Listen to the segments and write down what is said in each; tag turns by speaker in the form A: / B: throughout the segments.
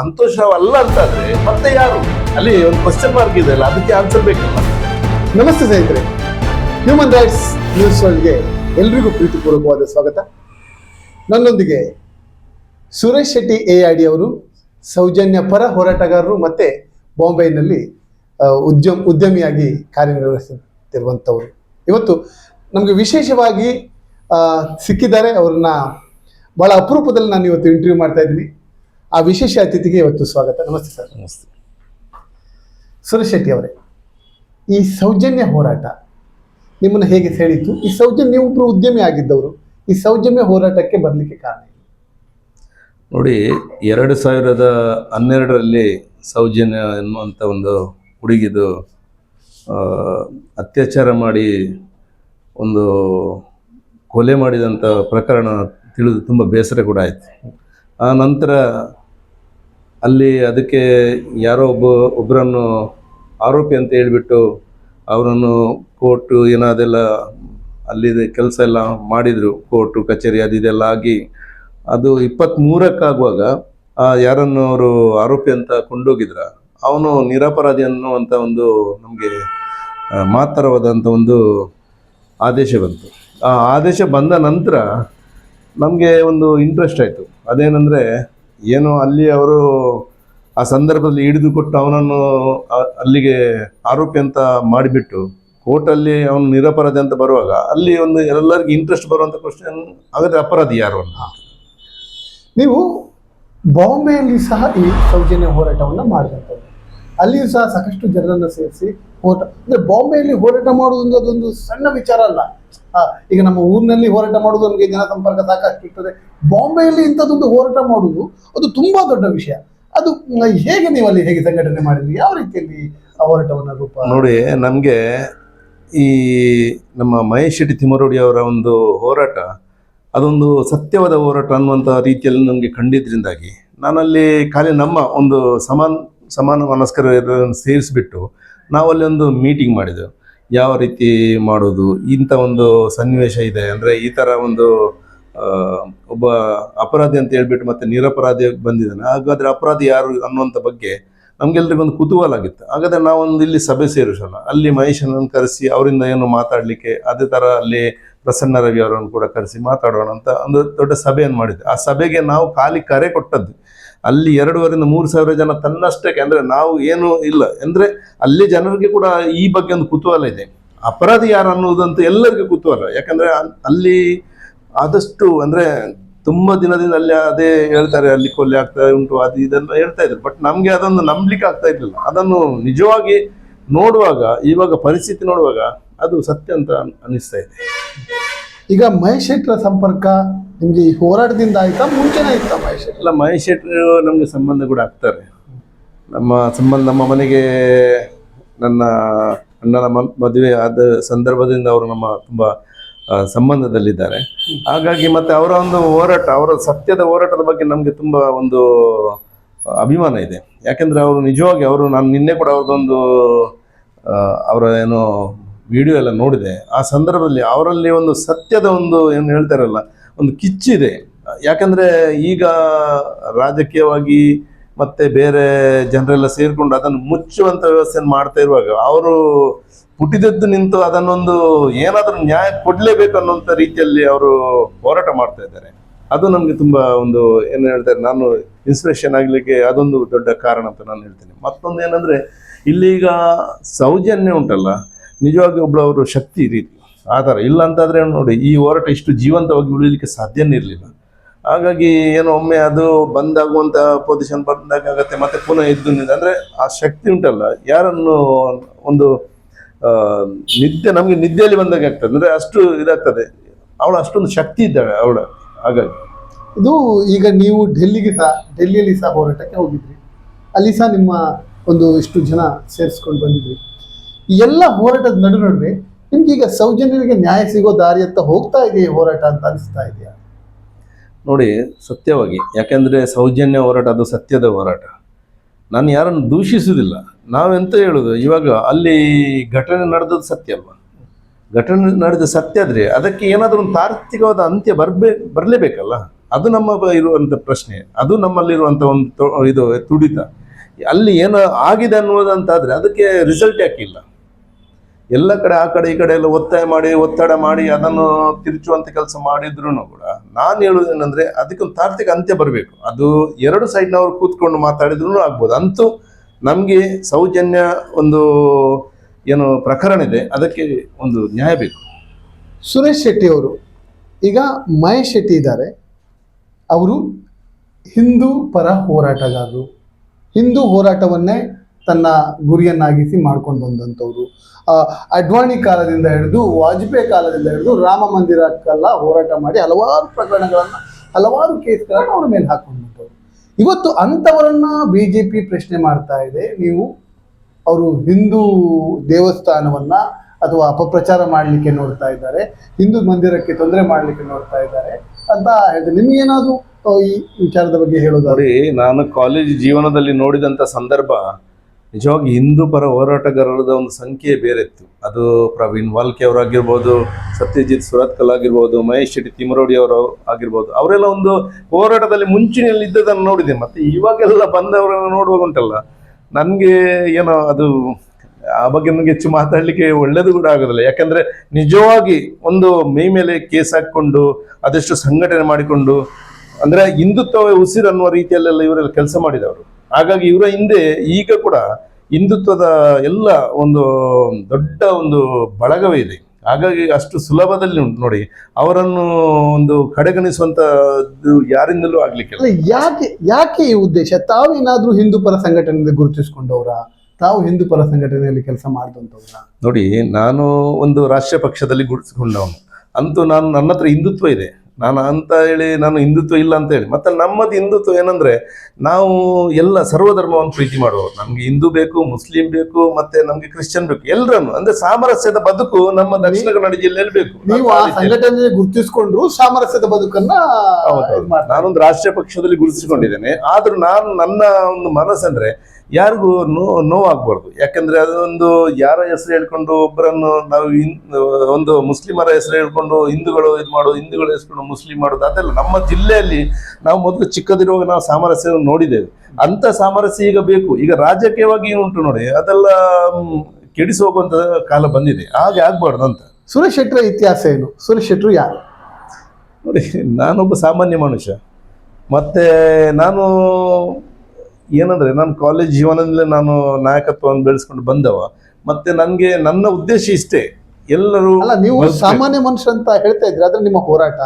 A: ಸಂತೋಷವಲ್ಲ ಅಂತಾದ್ರೆ ಮತ್ತೆ ಯಾರು? ಅಲ್ಲಿ ಒಂದು ಕ್ವಶನ್ ಮಾರ್ಕ್ ಇದೆ ಅಲ್ಲ, ಅದಕ್ಕೆ ಆನ್ಸರ್ ಬೇಕಲ್ಲ
B: ನಮಸ್ತೆ ಸ್ನೇಹಿತರೆ ಹ್ಯೂಮನ್ ರೈಟ್ಸ್ ನ್ಯೂಸ್ ವರ್ಲ್ಡ್ಗೆ ಎಲ್ರಿಗೂ ಪ್ರೀತಿಪೂರ್ವಕವಾದ ಸ್ವಾಗತ. ನನ್ನೊಂದಿಗೆ Suresh Shetty A I D ಅವರು, ಸೌಜನ್ಯ ಪರ ಹೋರಾಟಗಾರರು ಮತ್ತೆ ಬಾಂಬೆನಲ್ಲಿ ಉದ್ಯಮ, ಉದ್ಯಮಿಯಾಗಿ ಕಾರ್ಯನಿರ್ವಹಿಸುತ್ತಿರುವಂಥವ್ರು. ಇವತ್ತು ನಮಗೆ ವಿಶೇಷವಾಗಿ ಸಿಕ್ಕಿದ್ದಾರೆ. ಅವ್ರನ್ನ ಭಾಳ ಅಪರೂಪದಲ್ಲಿ ನಾನು ಇವತ್ತು ಇಂಟರ್ವ್ಯೂ ಮಾಡ್ತಾ ಇದ್ದೀನಿ. ಆ ವಿಶೇಷ ಅತಿಥಿಗೆ ಇವತ್ತು ಸ್ವಾಗತ. ನಮಸ್ತೆ ಸರ್. ಸುರೇಶ್ ಶೆಟ್ಟಿ ಅವರೇ ಈ ಸೌಜನ್ಯ ಹೋರಾಟ ನಿಮ್ಮನ್ನು ಹೇಗೆ ಸೆಳೀತು ಈ ಸೌಜನ್ಯ ನೀವೊಬ್ಬರು ಉದ್ಯಮಿ ಆಗಿದ್ದವರು ಈ ಸೌಜನ್ಯ ಹೋರಾಟಕ್ಕೆ ಬರಲಿಕ್ಕೆ ಕಾರಣ?
C: ನೋಡಿ ಎರಡು ಸಾವಿರದ ಹನ್ನೆರಡರಲ್ಲಿ ಸೌಜನ್ಯ ಎನ್ನುವಂಥ ಒಂದು ಹುಡುಗಿದು ಅತ್ಯಾಚಾರ ಮಾಡಿ ಒಂದು ಕೊಲೆ ಮಾಡಿದಂಥ ಪ್ರಕರಣ ತಿಳಿದು ತುಂಬ ಬೇಸರ ಕೂಡ ಆಯಿತು. ಆ ನಂತರ ಅಲ್ಲಿ ಅದಕ್ಕೆ ಯಾರೋ ಒಬ್ಬ ಒಬ್ಬರನ್ನು ಆರೋಪಿ ಅಂತ ಹೇಳಿಬಿಟ್ಟು ಅವರನ್ನು ಕೋರ್ಟು ಏನೋ ಅದೆಲ್ಲ, ಅಲ್ಲಿದೆ ಕೆಲಸ ಎಲ್ಲ ಮಾಡಿದರು, ಕೋರ್ಟು, ಕಚೇರಿ ಅದು ಇದೆಲ್ಲ ಆಗಿ. ಅದು ಇಪ್ಪತ್ತ್ಮೂರಕ್ಕಾಗುವಾಗ ಯಾರನ್ನು ಅವರು ಆರೋಪಿ ಅಂತ ಕೊಂಡೋಗಿದ್ರ, ಅವನು ನಿರಪರಾಧಿ ಅನ್ನುವಂಥ ಒಂದು ನಮಗೆ ಮಾತ್ರವಾದಂಥ ಒಂದು ಆದೇಶ ಬಂತು. ಆ ಆದೇಶ ಬಂದ ನಂತರ ನಮಗೆ ಒಂದು ಇಂಟ್ರೆಸ್ಟ್ ಆಯಿತು. ಅದೇನೆಂದರೆ ಏನು ಅಲ್ಲಿ ಅವರು ಆ ಸಂದರ್ಭದಲ್ಲಿ ಹಿಡಿದುಕೊಟ್ಟು ಅವನನ್ನು ಅಲ್ಲಿಗೆ ಆರೋಪಿ ಅಂತ ಮಾಡಿಬಿಟ್ಟು ಕೋರ್ಟಲ್ಲಿ ಅವನು ನಿರಪರಾಧಿ ಅಂತ ಬರುವಾಗ ಅಲ್ಲಿ ಒಂದು ಎಲ್ಲರಿಗೂ ಇಂಟ್ರೆಸ್ಟ್ ಬರುವಂಥ ಕ್ವಶನ್ ಹಾಗಾದರೆ ಅಪರಾಧಿ ಯಾರು ಅಂತ?
B: ನೀವು ಬಾಂಬೆಯಲ್ಲಿ ಸಹ ಈ ಸೌಜನ್ಯ ಹೋರಾಟವನ್ನು ಮಾಡಿದಂಥದ್ದು ಅಲ್ಲಿಯೂ ಸಹ ಸಾಕಷ್ಟು ಜನರನ್ನು ಸೇರಿಸಿ ಹೋರಾಟ, ಅಂದ್ರೆ ಬಾಂಬೆಯಲ್ಲಿ ಹೋರಾಟ ಮಾಡುವುದು ಅದೊಂದು ಸಣ್ಣ ವಿಚಾರ ಅಲ್ಲ. ಈಗ ನಮ್ಮ ಊರಿನಲ್ಲಿ ಹೋರಾಟ ಮಾಡುವುದು ನಮಗೆ ಜನ ಸಂಪರ್ಕ ಸಾಕಷ್ಟು ಇರ್ತದೆ. ಬಾಂಬೆಯಲ್ಲಿ ಇಂಥದ್ದೊಂದು ಹೋರಾಟ ಮಾಡುವುದು ಅದು ತುಂಬಾ ದೊಡ್ಡ ವಿಷಯ. ಅದು ಹೇಗೆ ನೀವು ಅಲ್ಲಿ ಹೇಗೆ ಸಂಘಟನೆ ಮಾಡಿದ್ರಿ? ಯಾವ ರೀತಿಯಲ್ಲಿ ಆ ಹೋರಾಟವನ್ನು ರೂಪ
C: ನೋಡಿ, ನಮಗೆ ಈ ನಮ್ಮ ಮಹೇಶ್ ಶೆಟ್ಟಿ ತಿಮ್ಮರೋಡಿ ಅವರ ಒಂದು ಹೋರಾಟ, ಅದೊಂದು ಸತ್ಯವಾದ ಹೋರಾಟ ಅನ್ನುವಂಥ ರೀತಿಯಲ್ಲಿ ನಮಗೆ ಕಂಡಿದ್ದರಿಂದಾಗಿ ನಾನಲ್ಲಿ ಖಾಲಿ ನಮ್ಮ ಒಂದು ಸಮಾನ ಸಮಾನ ಮನಸ್ಕರ ಸೇರಿಸ್ಬಿಟ್ಟು ನಾವಲ್ಲಿ ಒಂದು ಮೀಟಿಂಗ್ ಮಾಡಿದೆವು. ಯಾವ ರೀತಿ ಮಾಡೋದು? ಇಂಥ ಒಂದು ಸನ್ನಿವೇಶ ಇದೆ. ಅಂದರೆ ಈ ಥರ ಒಂದು ಒಬ್ಬ ಅಪರಾಧಿ ಅಂತ ಹೇಳ್ಬಿಟ್ಟು ಮತ್ತೆ ನಿರಪರಾಧಿ ಬಂದಿದ್ದಾನೆ. ಹಾಗಾದ್ರೆ ಅಪರಾಧಿ ಯಾರು ಅನ್ನುವಂಥ ಬಗ್ಗೆ ನಮಗೆಲ್ಲರಿಗೂ ಒಂದು ಕುತೂಹಲ ಆಗಿತ್ತು. ಹಾಗಾದ್ರೆ ನಾವೊಂದು ಇಲ್ಲಿ ಸಭೆ ಸೇರಿಸೋಣ. ಅಲ್ಲಿ ಮಹೇಶನನ್ನು ಕರೆಸಿ ಅವರಿಂದ ಏನು ಮಾತಾಡಲಿಕ್ಕೆ, ಅದೇ ಥರ ಅಲ್ಲಿ ಪ್ರಸನ್ನ ರವಿ ಅವರನ್ನು ಕೂಡ ಕರೆಸಿ ಮಾತಾಡೋಣ ಅಂತ ಒಂದು ದೊಡ್ಡ ಸಭೆಯನ್ನು ಮಾಡಿದ್ದೆ. ಆ ಸಭೆಗೆ ನಾವು ಖಾಲಿ ಕರೆ ಕೊಟ್ಟದ್ದು ಅಲ್ಲಿ ಎರಡೂವರೆಯಿಂದ ಮೂರು ಸಾವಿರ ಜನ ತನ್ನಷ್ಟಕ್ಕೆ, ಅಂದರೆ ನಾವು ಏನು ಇಲ್ಲ, ಅಂದರೆ ಅಲ್ಲಿ ಜನರಿಗೆ ಕೂಡ ಈ ಬಗ್ಗೆ ಒಂದು ಕುತೂಹಲ ಇದೆ. ಅಪರಾಧಿ ಯಾರು ಅನ್ನೋದಂತ ಎಲ್ಲರಿಗೂ ಕುತೂಹಲ, ಯಾಕಂದರೆ ಅಲ್ಲಿ ಆದಷ್ಟು, ಅಂದರೆ ತುಂಬ ದಿನದಿಂದ ಅಲ್ಲಿ ಅದೇ ಹೇಳ್ತಾರೆ, ಅಲ್ಲಿ ಕೊಲೆ ಆಗ್ತಾ ಉಂಟು, ಅದು ಇದೆಲ್ಲ ಹೇಳ್ತಾ ಇದ್ರು. ಬಟ್ ನಮಗೆ ಅದನ್ನು ನಂಬಲಿಕ್ಕೆ ಆಗ್ತಾ ಇರಲಿಲ್ಲ. ಅದನ್ನು ನಿಜವಾಗಿ ನೋಡುವಾಗ, ಇವಾಗ ಪರಿಸ್ಥಿತಿ ನೋಡುವಾಗ ಅದು ಸತ್ಯ ಅಂತ ಅನ್- ಅನ್ನಿಸ್ತಾ ಇದೆ.
B: ಈಗ ಮಹೇಶ್ ಶೆಟ್ಟರ ಸಂಪರ್ಕ ನಿಮಗೆ ಈ ಹೋರಾಟದಿಂದ ಆಯ್ತಾ, ಮುಂಚೆನೇ ಇತ್ತ ಮಹೇಶ್ ಶೆಟ್ಟಿ
C: ಅಲ್ಲ ಮಹೇಶ್ ನಮಗೆ ಸಂಬಂಧ ಕೂಡ ಆಗ್ತಾರೆ. ನಮ್ಮ ಸಂಬಂಧ, ನಮ್ಮ ಮನೆಗೆ ನನ್ನ ಅಣ್ಣನ ಮದುವೆ ಆದ ಸಂದರ್ಭದಿಂದ ಅವರು ನಮ್ಮ ತುಂಬ ಸಂಬಂಧದಲ್ಲಿದ್ದಾರೆ. ಹಾಗಾಗಿ ಮತ್ತೆ ಅವರ ಒಂದು ಹೋರಾಟ, ಅವರ ಸತ್ಯದ ಹೋರಾಟದ ಬಗ್ಗೆ ನಮಗೆ ತುಂಬ ಒಂದು ಅಭಿಮಾನ ಇದೆ. ಯಾಕೆಂದ್ರೆ ಅವರು ನಿಜವಾಗಿ, ಅವರು ನಾನು ನಿನ್ನೆ ಕೂಡ ಅವ್ರದ್ದೊಂದು ಅವರ ಏನು ವಿಡಿಯೋ ಎಲ್ಲ ನೋಡಿದೆ, ಆ ಸಂದರ್ಭದಲ್ಲಿ ಅವರಲ್ಲಿ ಒಂದು ಸತ್ಯದ ಒಂದು ಏನು ಹೇಳ್ತಾರಲ್ಲ ಒಂದು ಕಿಚ್ಚಿದೆ ಯಾಕಂದರೆ ಈಗ ರಾಜಕೀಯವಾಗಿ ಮತ್ತು ಬೇರೆ ಜನರೆಲ್ಲ ಸೇರಿಕೊಂಡು ಅದನ್ನು ಮುಚ್ಚುವಂಥ ವ್ಯವಸ್ಥೆಯನ್ನು ಮಾಡ್ತಾ ಇರುವಾಗ ಅವರು ಪುಟಿದದ್ದು ನಿಂತು ಅದನ್ನೊಂದು ಏನಾದರೂ ನ್ಯಾಯ ಕೊಡಲೇಬೇಕು ಅನ್ನೋಂಥ ರೀತಿಯಲ್ಲಿ ಅವರು ಹೋರಾಟ ಮಾಡ್ತಾ ಇದ್ದಾರೆ. ಅದು ನಮಗೆ ತುಂಬ ಒಂದು ಏನು ಹೇಳ್ತಾರೆ ನಾನು ಇನ್ಸ್ಪಿರೇಷನ್ ಆಗಲಿಕ್ಕೆ ಅದೊಂದು ದೊಡ್ಡ ಕಾರಣ ಅಂತ ನಾನು ಹೇಳ್ತೀನಿ. ಮತ್ತೊಂದು ಏನಂದ್ರೆ, ಇಲ್ಲೀಗ ಸೌಜನ್ಯ ಉಂಟಲ್ಲ ನಿಜವಾಗಿ ಒಬ್ಬಳವರು ಶಕ್ತಿ ರೀತಿ ಆ ಥರ. ಇಲ್ಲ ಅಂತಂದರೆ ನೋಡಿ, ಈ ಹೋರಾಟ ಇಷ್ಟು ಜೀವಂತವಾಗಿ ಉಳಿಲಿಕ್ಕೆ ಸಾಧ್ಯನೇ ಇರಲಿಲ್ಲ. ಹಾಗಾಗಿ ಏನೋ ಒಮ್ಮೆ ಅದು ಬಂದಾಗುವಂಥ ಪೊಸಿಷನ್ ಬಂದಾಗ ಆಗತ್ತೆ, ಮತ್ತೆ ಪುನಃ ಎದ್ದು ಅಂದರೆ ಆ ಶಕ್ತಿ ಉಂಟಲ್ಲ, ಯಾರನ್ನು ಒಂದು ನಿದ್ದೆ, ನಮಗೆ ನಿದ್ದೆಯಲ್ಲಿ ಬಂದಾಗ ಆಗ್ತದೆ. ಅಂದರೆ ಅಷ್ಟು ಇದಾಗ್ತದೆ. ಅವಳು ಅಷ್ಟೊಂದು ಶಕ್ತಿ ಇದ್ದಾಳೆ ಅವಳ, ಹಾಗಾಗಿ.
B: ಇದು ಈಗ ನೀವು ಡೆಲ್ಲಿಗೆ ಸಹ, ಡೆಲ್ಲಿಯಲ್ಲಿ ಸಹ ಹೋರಾಟಕ್ಕೆ ಹೋಗಿದ್ರಿ. ಅಲ್ಲಿ ಸಹ ನಿಮ್ಮ ಒಂದು ಇಷ್ಟು ಜನ ಸೇರಿಸ್ಕೊಂಡು ಬಂದಿದ್ರಿ. ಈ ಎಲ್ಲ ಹೋರಾಟದ ನಡು ನಡುವೆ ನಿಮ್ಗೆ ಈಗ ಸೌಜನ್ಯರಿಗೆ ನ್ಯಾಯ ಸಿಗೋ ದಾರಿ ಅಂತ ಹೋಗ್ತಾ ಇದೆ ಈ ಹೋರಾಟ ಅಂತ ಅನಿಸ್ತಾ ಇದೆಯಾ?
C: ನೋಡಿ, ಸತ್ಯವಾಗಿ, ಯಾಕೆಂದ್ರೆ ಸೌಜನ್ಯ ಹೋರಾಟ ಅದು ಸತ್ಯದ ಹೋರಾಟ. ನಾನು ಯಾರನ್ನು ದೂಷಿಸುವುದಿಲ್ಲ. ನಾವೆಂತ ಹೇಳೋದು? ಇವಾಗ ಅಲ್ಲಿ ಘಟನೆ ನಡೆದದ್ದು ಸತ್ಯ ಅಲ್ವಾ? ಘಟನೆ ನಡೆದ ಸತ್ಯ ಆದರೆ ಅದಕ್ಕೆ ಏನಾದರೂ ಒಂದು ತಾರ್ಕಿಕವಾದ ಅಂತ್ಯ ಬರ್ಬೇ, ಬರಲೇಬೇಕಲ್ಲ? ಅದು ನಮ್ಮ ಇರುವಂತ ಪ್ರಶ್ನೆ. ಅದು ನಮ್ಮಲ್ಲಿರುವಂಥ ಒಂದು ಇದು ತುಡಿತ. ಅಲ್ಲಿ ಏನು ಆಗಿದೆ ಅನ್ನೋದಂತಾದ್ರೆ ಅದಕ್ಕೆ ರಿಸಲ್ಟ್ ಯಾಕಿಲ್ಲ? ಎಲ್ಲ ಕಡೆ ಆ ಕಡೆ ಈ ಕಡೆ ಎಲ್ಲ ಒತ್ತಾಯ ಮಾಡಿ, ಒತ್ತಡ ಮಾಡಿ, ಅದನ್ನು ತಿರುಚುವಂತ ಕೆಲಸ ಮಾಡಿದ್ರು ಕೂಡ ನಾನು ಹೇಳುವುದೇನೆಂದ್ರೆ ಅದಕ್ಕೊಂದು ತಾರ್ತಿಕ ಅಂತ್ಯ ಬರಬೇಕು. ಅದು ಎರಡು ಸೈಡ್ನವ್ರು ಕೂತ್ಕೊಂಡು ಮಾತಾಡಿದ್ರು ಆಗ್ಬೋದು. ಅಂತೂ ನಮಗೆ ಸೌಜನ್ಯ ಒಂದು ಏನು ಪ್ರಕರಣ ಇದೆ. ಅದಕ್ಕೆ ಒಂದು ನ್ಯಾಯ ಬೇಕು.
B: ಸುರೇಶ್ ಶೆಟ್ಟಿ ಅವರು, ಈಗ ಮಹೇಶ್ ಶೆಟ್ಟಿ ಇದ್ದಾರೆ. ಅವರು ಹಿಂದೂ ಪರ ಹೋರಾಟಗಾರರು. ಹಿಂದೂ ಹೋರಾಟವನ್ನೇ ತನ್ನ ಗುರಿಯನ್ನಾಗಿಸಿ ಮಾಡ್ಕೊಂಡು ಬಂದಂಥವ್ರು. ಅಡ್ವಾಣಿ ಕಾಲದಿಂದ ಹಿಡಿದು ವಾಜಪೇಯಿ ಕಾಲದಿಂದ ಹಿಡಿದು ರಾಮ ಮಂದಿರಕ್ಕೆಲ್ಲ ಹೋರಾಟ ಮಾಡಿ ಹಲವಾರು ಪ್ರಕರಣಗಳನ್ನು, ಹಲವಾರು ಕೇಸ್ಗಳನ್ನು ಅವ್ರ ಮೇಲೆ ಹಾಕೊಂಡ್ಬಿಟ್ಟವ್ರು ಇವತ್ತು ಅಂಥವರನ್ನ ಬಿ ಜೆ ಪಿ ಪ್ರಶ್ನೆ ಮಾಡ್ತಾ ಇದೆ. ನೀವು ಅವರು ಹಿಂದೂ ದೇವಸ್ಥಾನವನ್ನ ಅಥವಾ ಅಪಪ್ರಚಾರ ಮಾಡಲಿಕ್ಕೆ ನೋಡ್ತಾ ಇದ್ದಾರೆ, ಹಿಂದೂ ಮಂದಿರಕ್ಕೆ ತೊಂದರೆ ಮಾಡಲಿಕ್ಕೆ ನೋಡ್ತಾ ಇದ್ದಾರೆ ಅಂತ ಹೇಳಿದ್ರೆ ನಿಮ್ಗೇನಾದರೂ ಈ ವಿಚಾರದ ಬಗ್ಗೆ ಹೇಳೋದಾದ್ರೆ?
C: ನಾನು ಕಾಲೇಜ್ ಜೀವನದಲ್ಲಿ ನೋಡಿದಂತ ಸಂದರ್ಭ ನಿಜವಾಗಿ ಹಿಂದೂ ಪರ ಹೋರಾಟಗಾರರದ ಒಂದು ಸಂಖ್ಯೆ ಬೇರೆ ಇತ್ತು ಅದು ಪ್ರವೀಣ್ ವಾಲ್ಕೆ ಅವರಾಗಿರ್ಬೋದು, ಸತ್ಯಜಿತ್ ಸುರತ್ಕಲ್ ಆಗಿರ್ಬೋದು, ಮಹೇಶ್ ಶೆಟ್ಟಿ ತಿಮರೋಡಿ ಅವರು ಆಗಿರ್ಬೋದು, ಅವರೆಲ್ಲ ಒಂದು ಹೋರಾಟದಲ್ಲಿ ಮುಂಚಿನಲ್ಲಿ ಇದ್ದದನ್ನು ನೋಡಿದೆ. ಮತ್ತೆ ಇವಾಗೆಲ್ಲ ಬಂದವರನ್ನು ನೋಡುವಾಗ ಉಂಟಲ್ಲ, ನನಗೆ ಏನೋ ಅದು ಆ ಬಗ್ಗೆ ನನಗೆ ಹೆಚ್ಚು ಮಾತಾಡಲಿಕ್ಕೆ ಒಳ್ಳೇದು ಕೂಡ ಆಗೋದಿಲ್ಲ. ಯಾಕಂದ್ರೆ ನಿಜವಾಗಿ ಒಂದು ಮೈ ಮೇಲೆ ಕೇಸ್ ಹಾಕ್ಕೊಂಡು ಅದೆಷ್ಟು ಸಂಘಟನೆ ಮಾಡಿಕೊಂಡು, ಅಂದ್ರೆ ಹಿಂದುತ್ವ ಉಸಿರು ಅನ್ನುವ ರೀತಿಯಲ್ಲೆಲ್ಲ ಇವರೆಲ್ಲ ಕೆಲಸ ಮಾಡಿದವರು. ಹಾಗಾಗಿ ಇವರ ಹಿಂದೆ ಈಗ ಕೂಡ ಹಿಂದುತ್ವದ ಎಲ್ಲ ಒಂದು ದೊಡ್ಡ ಒಂದು ಬಳಗವೇ ಇದೆ. ಹಾಗಾಗಿ ಅಷ್ಟು ಸುಲಭದಲ್ಲಿ ಉಂಟು ನೋಡಿ ಅವರನ್ನು ಒಂದು ಕಡೆಗಣಿಸುವಂತ ಯಾರಿಂದಲೂ ಆಗ್ಲಿಕ್ಕಿಲ್ಲ.
B: ಅಲ್ಲ ಯಾಕೆ ಯಾಕೆ ಈ ಉದ್ದೇಶ? ತಾವೇನಾದ್ರೂ ಹಿಂದೂ ಪರ ಸಂಘಟನೆಯಿಂದ ಗುರುತಿಸಿಕೊಂಡವರ? ತಾವು ಹಿಂದೂ ಪರ ಸಂಘಟನೆಯಲ್ಲಿ ಕೆಲಸ ಮಾಡಿದಂಥವ್ರ
C: ನೋಡಿ ನಾನು ಒಂದು ರಾಷ್ಟ್ರೀಯ ಪಕ್ಷದಲ್ಲಿ ಗುರುತಿಸಿಕೊಂಡವನು. ಅಂತೂ ನಾನು ನನ್ನ ಹತ್ರ ಹಿಂದುತ್ವ ಇದೆ. ನಾನು ಅಂತ ಹೇಳಿ ನಾನು ಹಿಂದುತ್ವ ಇಲ್ಲ ಅಂತ ಹೇಳಿ ಮತ್ತೆ ನಮ್ಮದು ಹಿಂದುತ್ವ ಏನಂದ್ರೆ ನಾವು ಎಲ್ಲ ಸರ್ವಧರ್ಮವನ್ನು ಪ್ರೀತಿ ಮಾಡುವವರು. ನಮ್ಗೆ ಹಿಂದೂ ಬೇಕು ಮುಸ್ಲಿಂ ಬೇಕು ಮತ್ತೆ ನಮ್ಗೆ ಕ್ರಿಶ್ಚಿಯನ್ ಬೇಕು ಎಲ್ಲರನ್ನು ಅಂದ್ರೆ ಸಾಮರಸ್ಯದ ಬದುಕು ನಮ್ಮ ದಕ್ಷಿಣ ಕನ್ನಡ ಜಿಲ್ಲೆಯಲ್ಲಿ ಬೇಕು.
B: ನೀವು ಆ ಸಂಘಟನೆ ಗುರುತಿಸ್ಕೊಂಡ್ರು ಸಾಮರಸ್ಯದ ಬದುಕನ್ನ.
C: ನಾನೊಂದು ರಾಷ್ಟ್ರೀಯ ಪಕ್ಷದಲ್ಲಿ ಗುರುತಿಸಿಕೊಂಡಿದ್ದೇನೆ. ಆದ್ರೂ ನಾನು ನನ್ನ ಒಂದು ಮನಸ್ಸಂದ್ರೆ ಯಾರಿಗೂ ನೋ ನೋವಾಗಬಾರ್ದು. ಯಾಕಂದ್ರೆ ಅದೊಂದು ಯಾರ ಹೆಸರು ಹೇಳ್ಕೊಂಡು ಒಬ್ಬರನ್ನು ನಾವು ಒಂದು ಮುಸ್ಲಿಮರ ಹೆಸರು ಹೇಳ್ಕೊಂಡು ಹಿಂದೂಗಳು ಇದು ಮಾಡೋದು ಹಿಂದೂಗಳ ಹೆಸರು ಮುಸ್ಲಿಂ ಮಾಡೋದು ಅದೆಲ್ಲ ನಮ್ಮ ಜಿಲ್ಲೆಯಲ್ಲಿ ನಾವು ಮೊದಲು ಚಿಕ್ಕದಿರುವಾಗ ನಾವು ಸಾಮರಸ್ಯವನ್ನು ನೋಡಿದ್ದೇವೆ. ಅಂತ ಸಾಮರಸ್ಯ ಈಗ ಬೇಕು. ಈಗ ರಾಜಕೀಯವಾಗಿ ಉಂಟು ನೋಡಿ ಅದೆಲ್ಲ ಕೆಡಿಸಿ ಹೋಗುವಂತ ಕಾಲ ಬಂದಿದೆ. ಹಾಗೆ ಆಗ್ಬಾರ್ದು ಅಂತ.
B: ಸುರೇಶ್ ಶೆಟ್ಟರ ಇತಿಹಾಸ ಏನು? ಸುರೇಶ್ ಶೆಟ್ಟರು ಯಾರು?
C: ನೋಡಿ ನಾನೊಬ್ಬ ಸಾಮಾನ್ಯ ಮನುಷ್ಯ. ಮತ್ತೆ ನಾನು ಏನಂದ್ರೆ ನಾನು ಕಾಲೇಜ್ ಜೀವನದಲ್ಲೇ ನಾನು ನಾಯಕತ್ವವನ್ನು ಬೆಳೆಸ್ಕೊಂಡು ಬಂದವ. ಮತ್ತೆ ನನಗೆ ನನ್ನ ಉದ್ದೇಶ ಇಷ್ಟೇ. ಎಲ್ಲರೂ
B: ಅಲ್ಲ ನೀವು ಸಾಮಾನ್ಯ ಮನುಷ್ಯ ಅಂತ ಹೇಳ್ತಾ ಇದ್ರಿ ಆದ್ರೆ ನಿಮ್ಮ ಹೋರಾಟ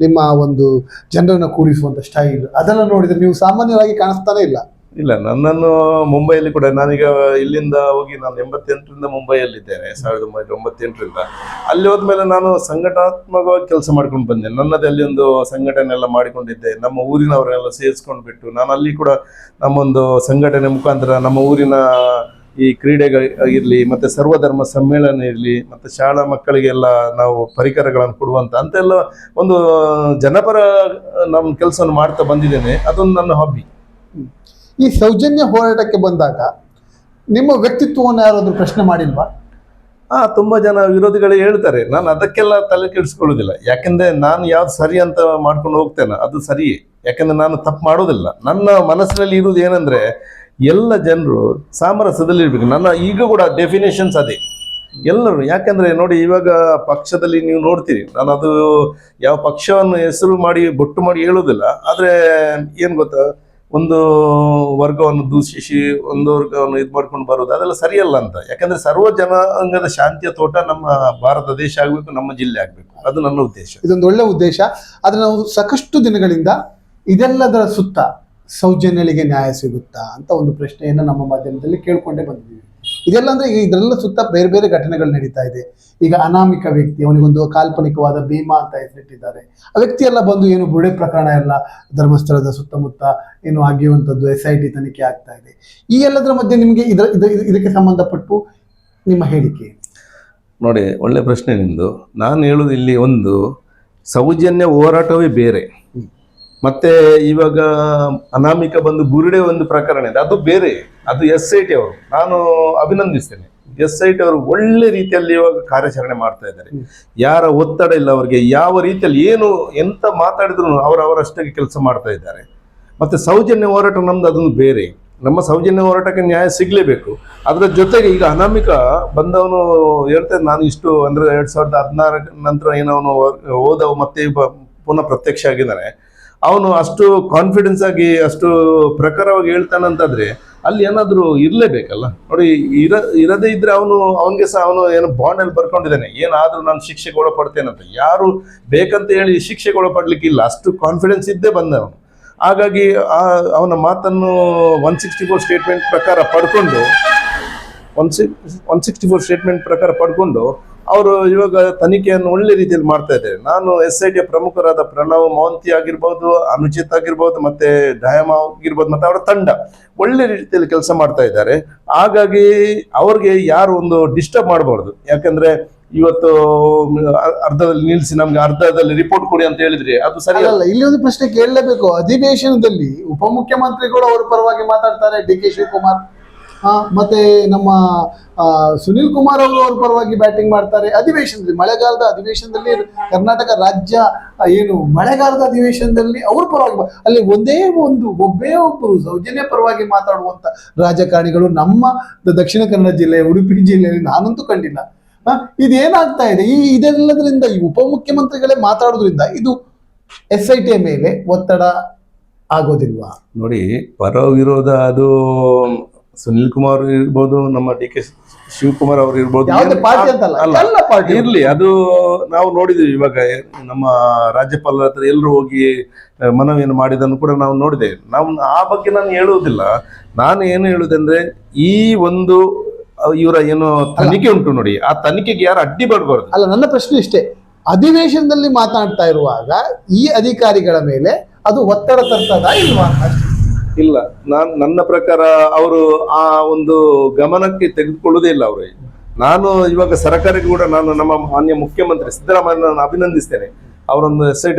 B: ನಿಮ್ಮ ಒಂದು ಜನರನ್ನ ಕೂಡಿಸುವಂತ ಸ್ಟೈಲ್ ಅದನ್ನ ನೋಡಿದ್ರೆ ನೀವು ಸಾಮಾನ್ಯವಾಗಿ ಕಾಣಿಸ್ತಾನೆ ಇಲ್ಲ.
C: ಇಲ್ಲ, ನನ್ನನ್ನು ಮುಂಬೈಯಲ್ಲಿ ಕೂಡ ನಾನೀಗ ಇಲ್ಲಿಂದ ಹೋಗಿ ನಾನು ಎಂಬತ್ತೆಂಟರಿಂದ ಮುಂಬೈಯಲ್ಲಿದ್ದೇನೆ, ಸಾವಿರದ ಒಂಬೈನೂರ ಒಂಬತ್ತೆಂಟರಿಂದ ಅಲ್ಲಿ ಹೋದ್ಮೇಲೆ ನಾನು ಸಂಘಟನಾತ್ಮಕವಾಗಿ ಕೆಲಸ ಮಾಡ್ಕೊಂಡು ಬಂದೆ. ನನ್ನದೇ ಅಲ್ಲಿ ಒಂದು ಸಂಘಟನೆ ಎಲ್ಲ ಮಾಡಿಕೊಂಡಿದ್ದೆ. ನಮ್ಮ ಊರಿನವರೆಲ್ಲ ಸೇರಿಸ್ಕೊಂಡು ಬಿಟ್ಟು ನಾನು ಅಲ್ಲಿ ಕೂಡ ನಮ್ಮೊಂದು ಸಂಘಟನೆ ಮುಖಾಂತರ ನಮ್ಮ ಊರಿನ ಈ ಕ್ರೀಡೆಗಳಿರಲಿ ಮತ್ತು ಸರ್ವಧರ್ಮ ಸಮ್ಮೇಳನ ಇರಲಿ, ಮತ್ತು ಶಾಲಾ ಮಕ್ಕಳಿಗೆಲ್ಲ ನಾವು ಪರಿಕರಗಳನ್ನು ಕೊಡುವಂಥ ಅಂತೆಲ್ಲ ಒಂದು ಜನಪರ ನಮ್ಮ ಕೆಲಸವನ್ನು ಮಾಡ್ತಾ ಬಂದಿದ್ದೇನೆ. ಅದೊಂದು ನನ್ನ ಹಾಬಿ
B: ಈ ಸೌಜನ್ಯ ಹೋರಾಟಕ್ಕೆ ಬಂದಾಗ ನಿಮ್ಮ ವ್ಯಕ್ತಿತ್ವವನ್ನು ಯಾರಾದರೂ ಪ್ರಶ್ನೆ ಮಾಡಿಲ್ವಾ?
C: ಆ, ತುಂಬ ಜನ ವಿರೋಧಿಗಳು ಹೇಳ್ತಾರೆ. ನಾನು ಅದಕ್ಕೆಲ್ಲ ತಲೆ ಕೆಡಿಸ್ಕೊಳ್ಳೋದಿಲ್ಲ. ಯಾಕಂದ್ರೆ ನಾನು ಯಾವ್ದು ಸರಿ ಅಂತ ಮಾಡ್ಕೊಂಡು ಹೋಗ್ತೇನೆ ಅದು ಸರಿಯೇ. ಯಾಕಂದ್ರೆ ನಾನು ತಪ್ಪು ಮಾಡೋದಿಲ್ಲ. ನನ್ನ ಮನಸ್ಸಿನಲ್ಲಿ ಇರುವುದು ಏನಂದ್ರೆ ಎಲ್ಲ ಜನರು ಸಾಮರಸ್ಯದಲ್ಲಿ ಇರ್ಬೇಕು. ನನ್ನ ಈಗ ಕೂಡ ಡೆಫಿನೇಷನ್ಸ್ ಅದೇ. ಎಲ್ಲರೂ, ಯಾಕಂದ್ರೆ ನೋಡಿ ಇವಾಗ ಪಕ್ಷದಲ್ಲಿ ನೀವು ನೋಡ್ತೀರಿ. ನಾನು ಅದು ಯಾವ ಪಕ್ಷವನ್ನು ಹೆಸರು ಮಾಡಿ, ಬೊಟ್ಟು ಮಾಡಿ ಹೇಳೋದಿಲ್ಲ. ಆದ್ರೆ ಏನು ಗೊತ್ತಾ? ಒಂದು ವರ್ಗವನ್ನು ದೂಷಿಸಿ, ಒಂದು ವರ್ಗವನ್ನು ಇದು ಮಾಡ್ಕೊಂಡು ಬರೋದು, ಅದೆಲ್ಲ ಸರಿಯಲ್ಲ ಅಂತ. ಯಾಕಂದ್ರೆ ಸರ್ವ ಜನಾಂಗದ ಶಾಂತಿಯ ತೋಟ ನಮ್ಮ ಭಾರತ ದೇಶ ಆಗಬೇಕು, ನಮ್ಮ ಜಿಲ್ಲೆ ಆಗಬೇಕು. ಅದು ನನ್ನ ಉದ್ದೇಶ.
B: ಇದೊಂದು ಒಳ್ಳೆ ಉದ್ದೇಶ. ಆದ್ರೆ ನಾವು ಸಾಕಷ್ಟು ದಿನಗಳಿಂದ ಇದೆಲ್ಲದರ ಸುತ್ತ ಸೌಜನ್ಯಗಳಿಗೆ ನ್ಯಾಯ ಸಿಗುತ್ತಾ ಅಂತ ಒಂದು ಪ್ರಶ್ನೆಯನ್ನು ನಮ್ಮ ಮಾಧ್ಯಮದಲ್ಲಿ ಕೇಳ್ಕೊಂಡೇ ಬಂದಿದ್ದೀವಿ. ಇದೆಲ್ಲ ಅಂದ್ರೆ ಈಗ ಇದೆಲ್ಲ ಸುತ್ತ ಬೇರೆ ಬೇರೆ ಘಟನೆಗಳು ನಡೀತಾ ಇದೆ. ಈಗ ಅನಾಮಿಕ ವ್ಯಕ್ತಿ, ಅವನಿಗೊಂದು ಕಾಲ್ಪನಿಕವಾದ ಭೀಮಾ ಅಂತ ಹೆಸರಿಟ್ಟಿದ್ದಾರೆ. ಆ ವ್ಯಕ್ತಿ ಎಲ್ಲ ಬಂದು ಏನು ಬುಡೆ ಪ್ರಕರಣ ಎಲ್ಲ ಧರ್ಮಸ್ಥಳದ ಸುತ್ತಮುತ್ತ ಏನು ಆಗಿರುವಂಥದ್ದು ಎಸ್ ಐ ಟಿ ತನಿಖೆ ಆಗ್ತಾ ಇದೆ. ಈ ಎಲ್ಲದರ ಮಧ್ಯೆ ನಿಮಗೆ ಇದರ ಇದ- ಇದಕ್ಕೆ ಸಂಬಂಧಪಟ್ಟು ನಿಮ್ಮ ಹೇಳಿಕೆ
C: ನೋಡಿ, ಒಳ್ಳೆ ಪ್ರಶ್ನೆ ನಿಮ್ಮದು ನಾನು ಹೇಳೋದು ಇಲ್ಲಿ ಒಂದು, ಸೌಜನ್ಯ ಹೋರಾಟವೇ ಬೇರೆ. ಮತ್ತೆ ಇವಾಗ ಅನಾಮಿಕ ಬಂದು ಬುರುಡೆ ಒಂದು ಪ್ರಕರಣ ಇದೆ. ಅದು ಬೇರೆ. ಅದು ಎಸ್ ಐ ಟಿ ಅವರು. ನಾನು ಅಭಿನಂದಿಸ್ತೇನೆ. ಎಸ್ ಐ ಟಿ ಅವರು ಒಳ್ಳೆ ರೀತಿಯಲ್ಲಿ ಇವಾಗ ಕಾರ್ಯಾಚರಣೆ ಮಾಡ್ತಾ ಇದ್ದಾರೆ. ಯಾರ ಒತ್ತಡ ಇಲ್ಲ ಅವರಿಗೆ, ಯಾವ ರೀತಿಯಲ್ಲಿ ಏನು, ಎಂತ ಮಾತಾಡಿದ್ರು ಅವರು ಅವರಷ್ಟಾಗಿ ಕೆಲಸ ಮಾಡ್ತಾ ಇದ್ದಾರೆ. ಮತ್ತೆ ಸೌಜನ್ಯ ಹೋರಾಟ ನಮ್ದು ಅದೊಂದು ಬೇರೆ. ನಮ್ಮ ಸೌಜನ್ಯ ಹೋರಾಟಕ್ಕೆ ನ್ಯಾಯ ಸಿಗ್ಲೇಬೇಕು. ಅದರ ಜೊತೆಗೆ ಈಗ ಅನಾಮಿಕ ಬಂದವನು ಹೇಳ್ತಾರೆ ನಾನು ಇಷ್ಟು ಅಂದ್ರೆ ಎರಡ್ ಸಾವಿರದ ಹದಿನಾರ ನಂತರ ಏನೋ ಅವನು ಹೋದವ ಮತ್ತೆ ಪುನಃ ಪ್ರತ್ಯಕ್ಷ ಆಗಿದ್ದಾನೆ. ಅವನು ಅಷ್ಟು ಕಾನ್ಫಿಡೆನ್ಸ್ ಆಗಿ, ಅಷ್ಟು ಪ್ರಕಾರವಾಗಿ ಹೇಳ್ತಾನಂತಾದ್ರೆ ಅಲ್ಲಿ ಏನಾದರೂ ಇರಲೇಬೇಕಲ್ಲ? ನೋಡಿ, ಇರ, ಇರದೇ ಇದ್ರೆ ಅವನು, ಅವನಿಗೆ ಸಹ ಅವನು ಏನು ಬಾಂಡಲ್ಲಿ ಬರ್ಕೊಂಡಿದ್ದಾನೆ. ಏನಾದರೂ ನಾನು ಶಿಕ್ಷೆಗೆ ಒಳಪಡ್ತೇನೆ ಅಂತ. ಯಾರು ಬೇಕಂತ ಹೇಳಿ ಶಿಕ್ಷೆಗೆ ಒಳಪಡ್ಲಿಕ್ಕಿಲ್ಲ. ಅಷ್ಟು ಕಾನ್ಫಿಡೆನ್ಸ್ ಇದ್ದೇ ಬಂದವನು. ಹಾಗಾಗಿ ಆ, ಅವನ ಮಾತನ್ನು ಒನ್ ಸಿಕ್ಸ್ಟಿ ಫೋರ್ ಸ್ಟೇಟ್ಮೆಂಟ್ ಪ್ರಕಾರ ಪಡ್ಕೊಂಡು one six one sixty four statement ಪ್ರಕಾರ ಪಡ್ಕೊಂಡು ಅವರು ಇವಾಗ ತನಿಖೆಯನ್ನು ಒಳ್ಳೆ ರೀತಿಯಲ್ಲಿ ಮಾಡ್ತಾ ಇದ್ದಾರೆ. ನಾನು ಎಸ್ ಐ ಟಿಯ ಪ್ರಮುಖರಾದ ಪ್ರಣವ್ ಮೌಂತಿ ಆಗಿರ್ಬೋದು ಅನುಚಿತ್ ಆಗಿರ್ಬೋದು, ಮತ್ತೆ ಡಯಮ ಆಗಿರ್ಬೋದು, ಮತ್ತೆ ಅವರ ತಂಡ ಒಳ್ಳೆ ರೀತಿಯಲ್ಲಿ ಕೆಲಸ ಮಾಡ್ತಾ ಇದ್ದಾರೆ. ಹಾಗಾಗಿ ಅವ್ರಿಗೆ ಯಾರು ಒಂದು ಡಿಸ್ಟರ್ಬ್ ಮಾಡಬಾರ್ದು. ಯಾಕಂದ್ರೆ ಇವತ್ತು ಅರ್ಧದಲ್ಲಿ ನಿಲ್ಲಿಸಿ ನಮ್ಗೆ ಅರ್ಧದಲ್ಲಿ ರಿಪೋರ್ಟ್ ಕೊಡಿ ಅಂತ ಹೇಳಿದ್ರೆ ಅದು ಸರಿ
B: ಅಲ್ಲ. ಇಲ್ಲಿ ಒಂದು ಪ್ರಶ್ನೆ ಕೇಳಲೇಬೇಕು. ಅಧಿವೇಶನದಲ್ಲಿ ಉಪಮುಖ್ಯಮಂತ್ರಿಗಳು ಅವರ ಪರವಾಗಿ ಮಾತಾಡ್ತಾರೆ. ಡಿ ಕೆ ಶಿವಕುಮಾರ್ ಮತ್ತೆ ನಮ್ಮ ಸುನೀಲ್ ಕುಮಾರ್ ಅವರು ಅವ್ರ ಪರವಾಗಿ ಬ್ಯಾಟಿಂಗ್ ಮಾಡ್ತಾರೆ. ಅಧಿವೇಶನದಲ್ಲಿ, ಮಳೆಗಾಲದ ಅಧಿವೇಶನದಲ್ಲಿ ಕರ್ನಾಟಕ ರಾಜ್ಯ ಏನು, ಮಳೆಗಾಲದ ಅಧಿವೇಶನದಲ್ಲಿ ಅವ್ರ ಪರವಾಗಿ ಅಲ್ಲಿ ಒಂದೇ ಒಂದು, ಒಬ್ಬೇ ಒಬ್ಬರು ಸೌಜನ್ಯ ಪರವಾಗಿ ಮಾತಾಡುವಂತ ರಾಜಕಾರಣಿಗಳು ನಮ್ಮ ದಕ್ಷಿಣ ಕನ್ನಡ ಜಿಲ್ಲೆ ಉಡುಪಿ ಜಿಲ್ಲೆಯಲ್ಲಿ ನಾನಂತೂ ಕಂಡಿಲ್ಲ. ಇದೇನಾಗ್ತಾ ಇದೆ? ಈ, ಇದೆಲ್ಲದರಿಂದ, ಈ ಉಪಮುಖ್ಯಮಂತ್ರಿಗಳೇ ಮಾತಾಡೋದ್ರಿಂದ ಇದು ಎಸ್ ಐ ಟಿ ಮೇಲೆ ಒತ್ತಡ ಆಗೋದಿಲ್ವಾ?
C: ನೋಡಿ, ಪರ ವಿರೋಧ ಅದು ಸುನಿಲ್ ಕುಮಾರ್ ಇರ್ಬೋದು ನಮ್ಮ ಡಿ ಕೆ ಶಿವಕುಮಾರ್ ಅವರು ಇರ್ಬೋದು.
B: ಯಾವುದೇ ಪಾರ್ಟಿ ಅಂತಲ್ಲ
C: ಅಲ್ಲ.
B: ಎಲ್ಲ ಪಾರ್ಟಿ
C: ಇರ್ಲಿ ಅದು ನಾವು ನೋಡಿದ್ವಿ ಇವಾಗ ನಮ್ಮ ರಾಜ್ಯಪಾಲರ ಹತ್ರ ಎಲ್ಲರೂ ಹೋಗಿ ಮನವಿಯನ್ನು ಮಾಡಿದನ್ನು ಕೂಡ ನಾವು ನೋಡಿದೆ ನಾವು ಆ ಬಗ್ಗೆ ನಾನು ಹೇಳುವುದಿಲ್ಲ. ನಾನು ಏನು ಹೇಳುವುದಂದ್ರೆ ಈ ಒಂದು ಇವರ ಏನು ತನಿಖೆ ಉಂಟು ನೋಡಿ ಆ ತನಿಖೆಗೆ ಯಾರು ಅಡ್ಡಿ ಬರಬಾರ್ದು
B: ಅಲ್ಲ ನನ್ನ ಪ್ರಶ್ನೆ ಇಷ್ಟೇ. ಅಧಿವೇಶನದಲ್ಲಿ ಮಾತನಾಡ್ತಾ ಇರುವಾಗ ಈ ಅಧಿಕಾರಿಗಳ ಮೇಲೆ ಅದು ಒತ್ತಡ ತರ್ತದ ಇಲ್ವಾ.
C: ಇಲ್ಲ. ನಾನು, ನನ್ನ ಪ್ರಕಾರ ಅವರು ಆ ಒಂದು ಗಮನಕ್ಕೆ ತೆಗೆದುಕೊಳ್ಳುವುದೇ ಇಲ್ಲ ಅವರು. ನಾನು ಇವಾಗ ಸರ್ಕಾರಕ್ಕೆ ಕೂಡ ನಾನು ನಮ್ಮ ಮಾನ್ಯ ಮುಖ್ಯಮಂತ್ರಿ ಸಿದ್ದರಾಮಯ್ಯ ಅಭಿನಂದಿಸ್ತೇನೆ. ಅವರೊಂದು ಎಸ್ ಐ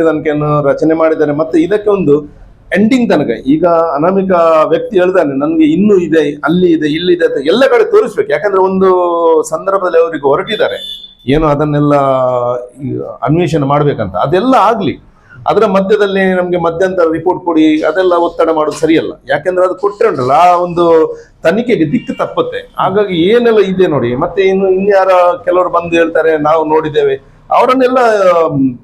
C: ರಚನೆ ಮಾಡಿದ್ದಾರೆ. ಮತ್ತೆ ಇದಕ್ಕೆ ಒಂದು ಎಂಡಿಂಗ್ ತನಕ. ಈಗ ಅನಾಮಿಕ ವ್ಯಕ್ತಿ ಹೇಳ್ತಾನೆ ನನಗೆ ಇನ್ನೂ ಇದೆ, ಅಲ್ಲಿ ಇದೆ, ಇಲ್ಲಿ ಇದೆ ಅಂತ ಎಲ್ಲ ಕಡೆ ತೋರಿಸ್ಬೇಕು. ಯಾಕಂದ್ರೆ ಒಂದು ಸಂದರ್ಭದಲ್ಲಿ ಅವರಿಗೆ ಹೊರಟಿದ್ದಾರೆ. ಏನು ಅದನ್ನೆಲ್ಲ ಅನ್ವೇಷಣೆ ಮಾಡ್ಬೇಕಂತ. ಅದೆಲ್ಲ ಆಗ್ಲಿ. ಅದರ ಮಧ್ಯದಲ್ಲಿ ನಮಗೆ ಮಧ್ಯಂತರ ರಿಪೋರ್ಟ್ ಕೊಡಿ, ಅದೆಲ್ಲ ಒತ್ತಡ ಮಾಡೋದು ಸರಿಯಲ್ಲ. ಯಾಕಂದ್ರೆ ಅದು ಕೊಟ್ಟರೆ ಉಂಟಲ್ಲ, ಆ ಒಂದು ತನಿಖೆಗೆ ದಿಕ್ಕು ತಪ್ಪುತ್ತೆ. ಹಾಗಾಗಿ ಏನೆಲ್ಲ ಇದೆ ನೋಡಿ, ಮತ್ತೆ ಇನ್ನು ಇನ್ಯಾರ ಕೆಲವರು ಬಂದು ಹೇಳ್ತಾರೆ, ನಾವು ನೋಡಿದ್ದೇವೆ. ಅವರನ್ನೆಲ್ಲ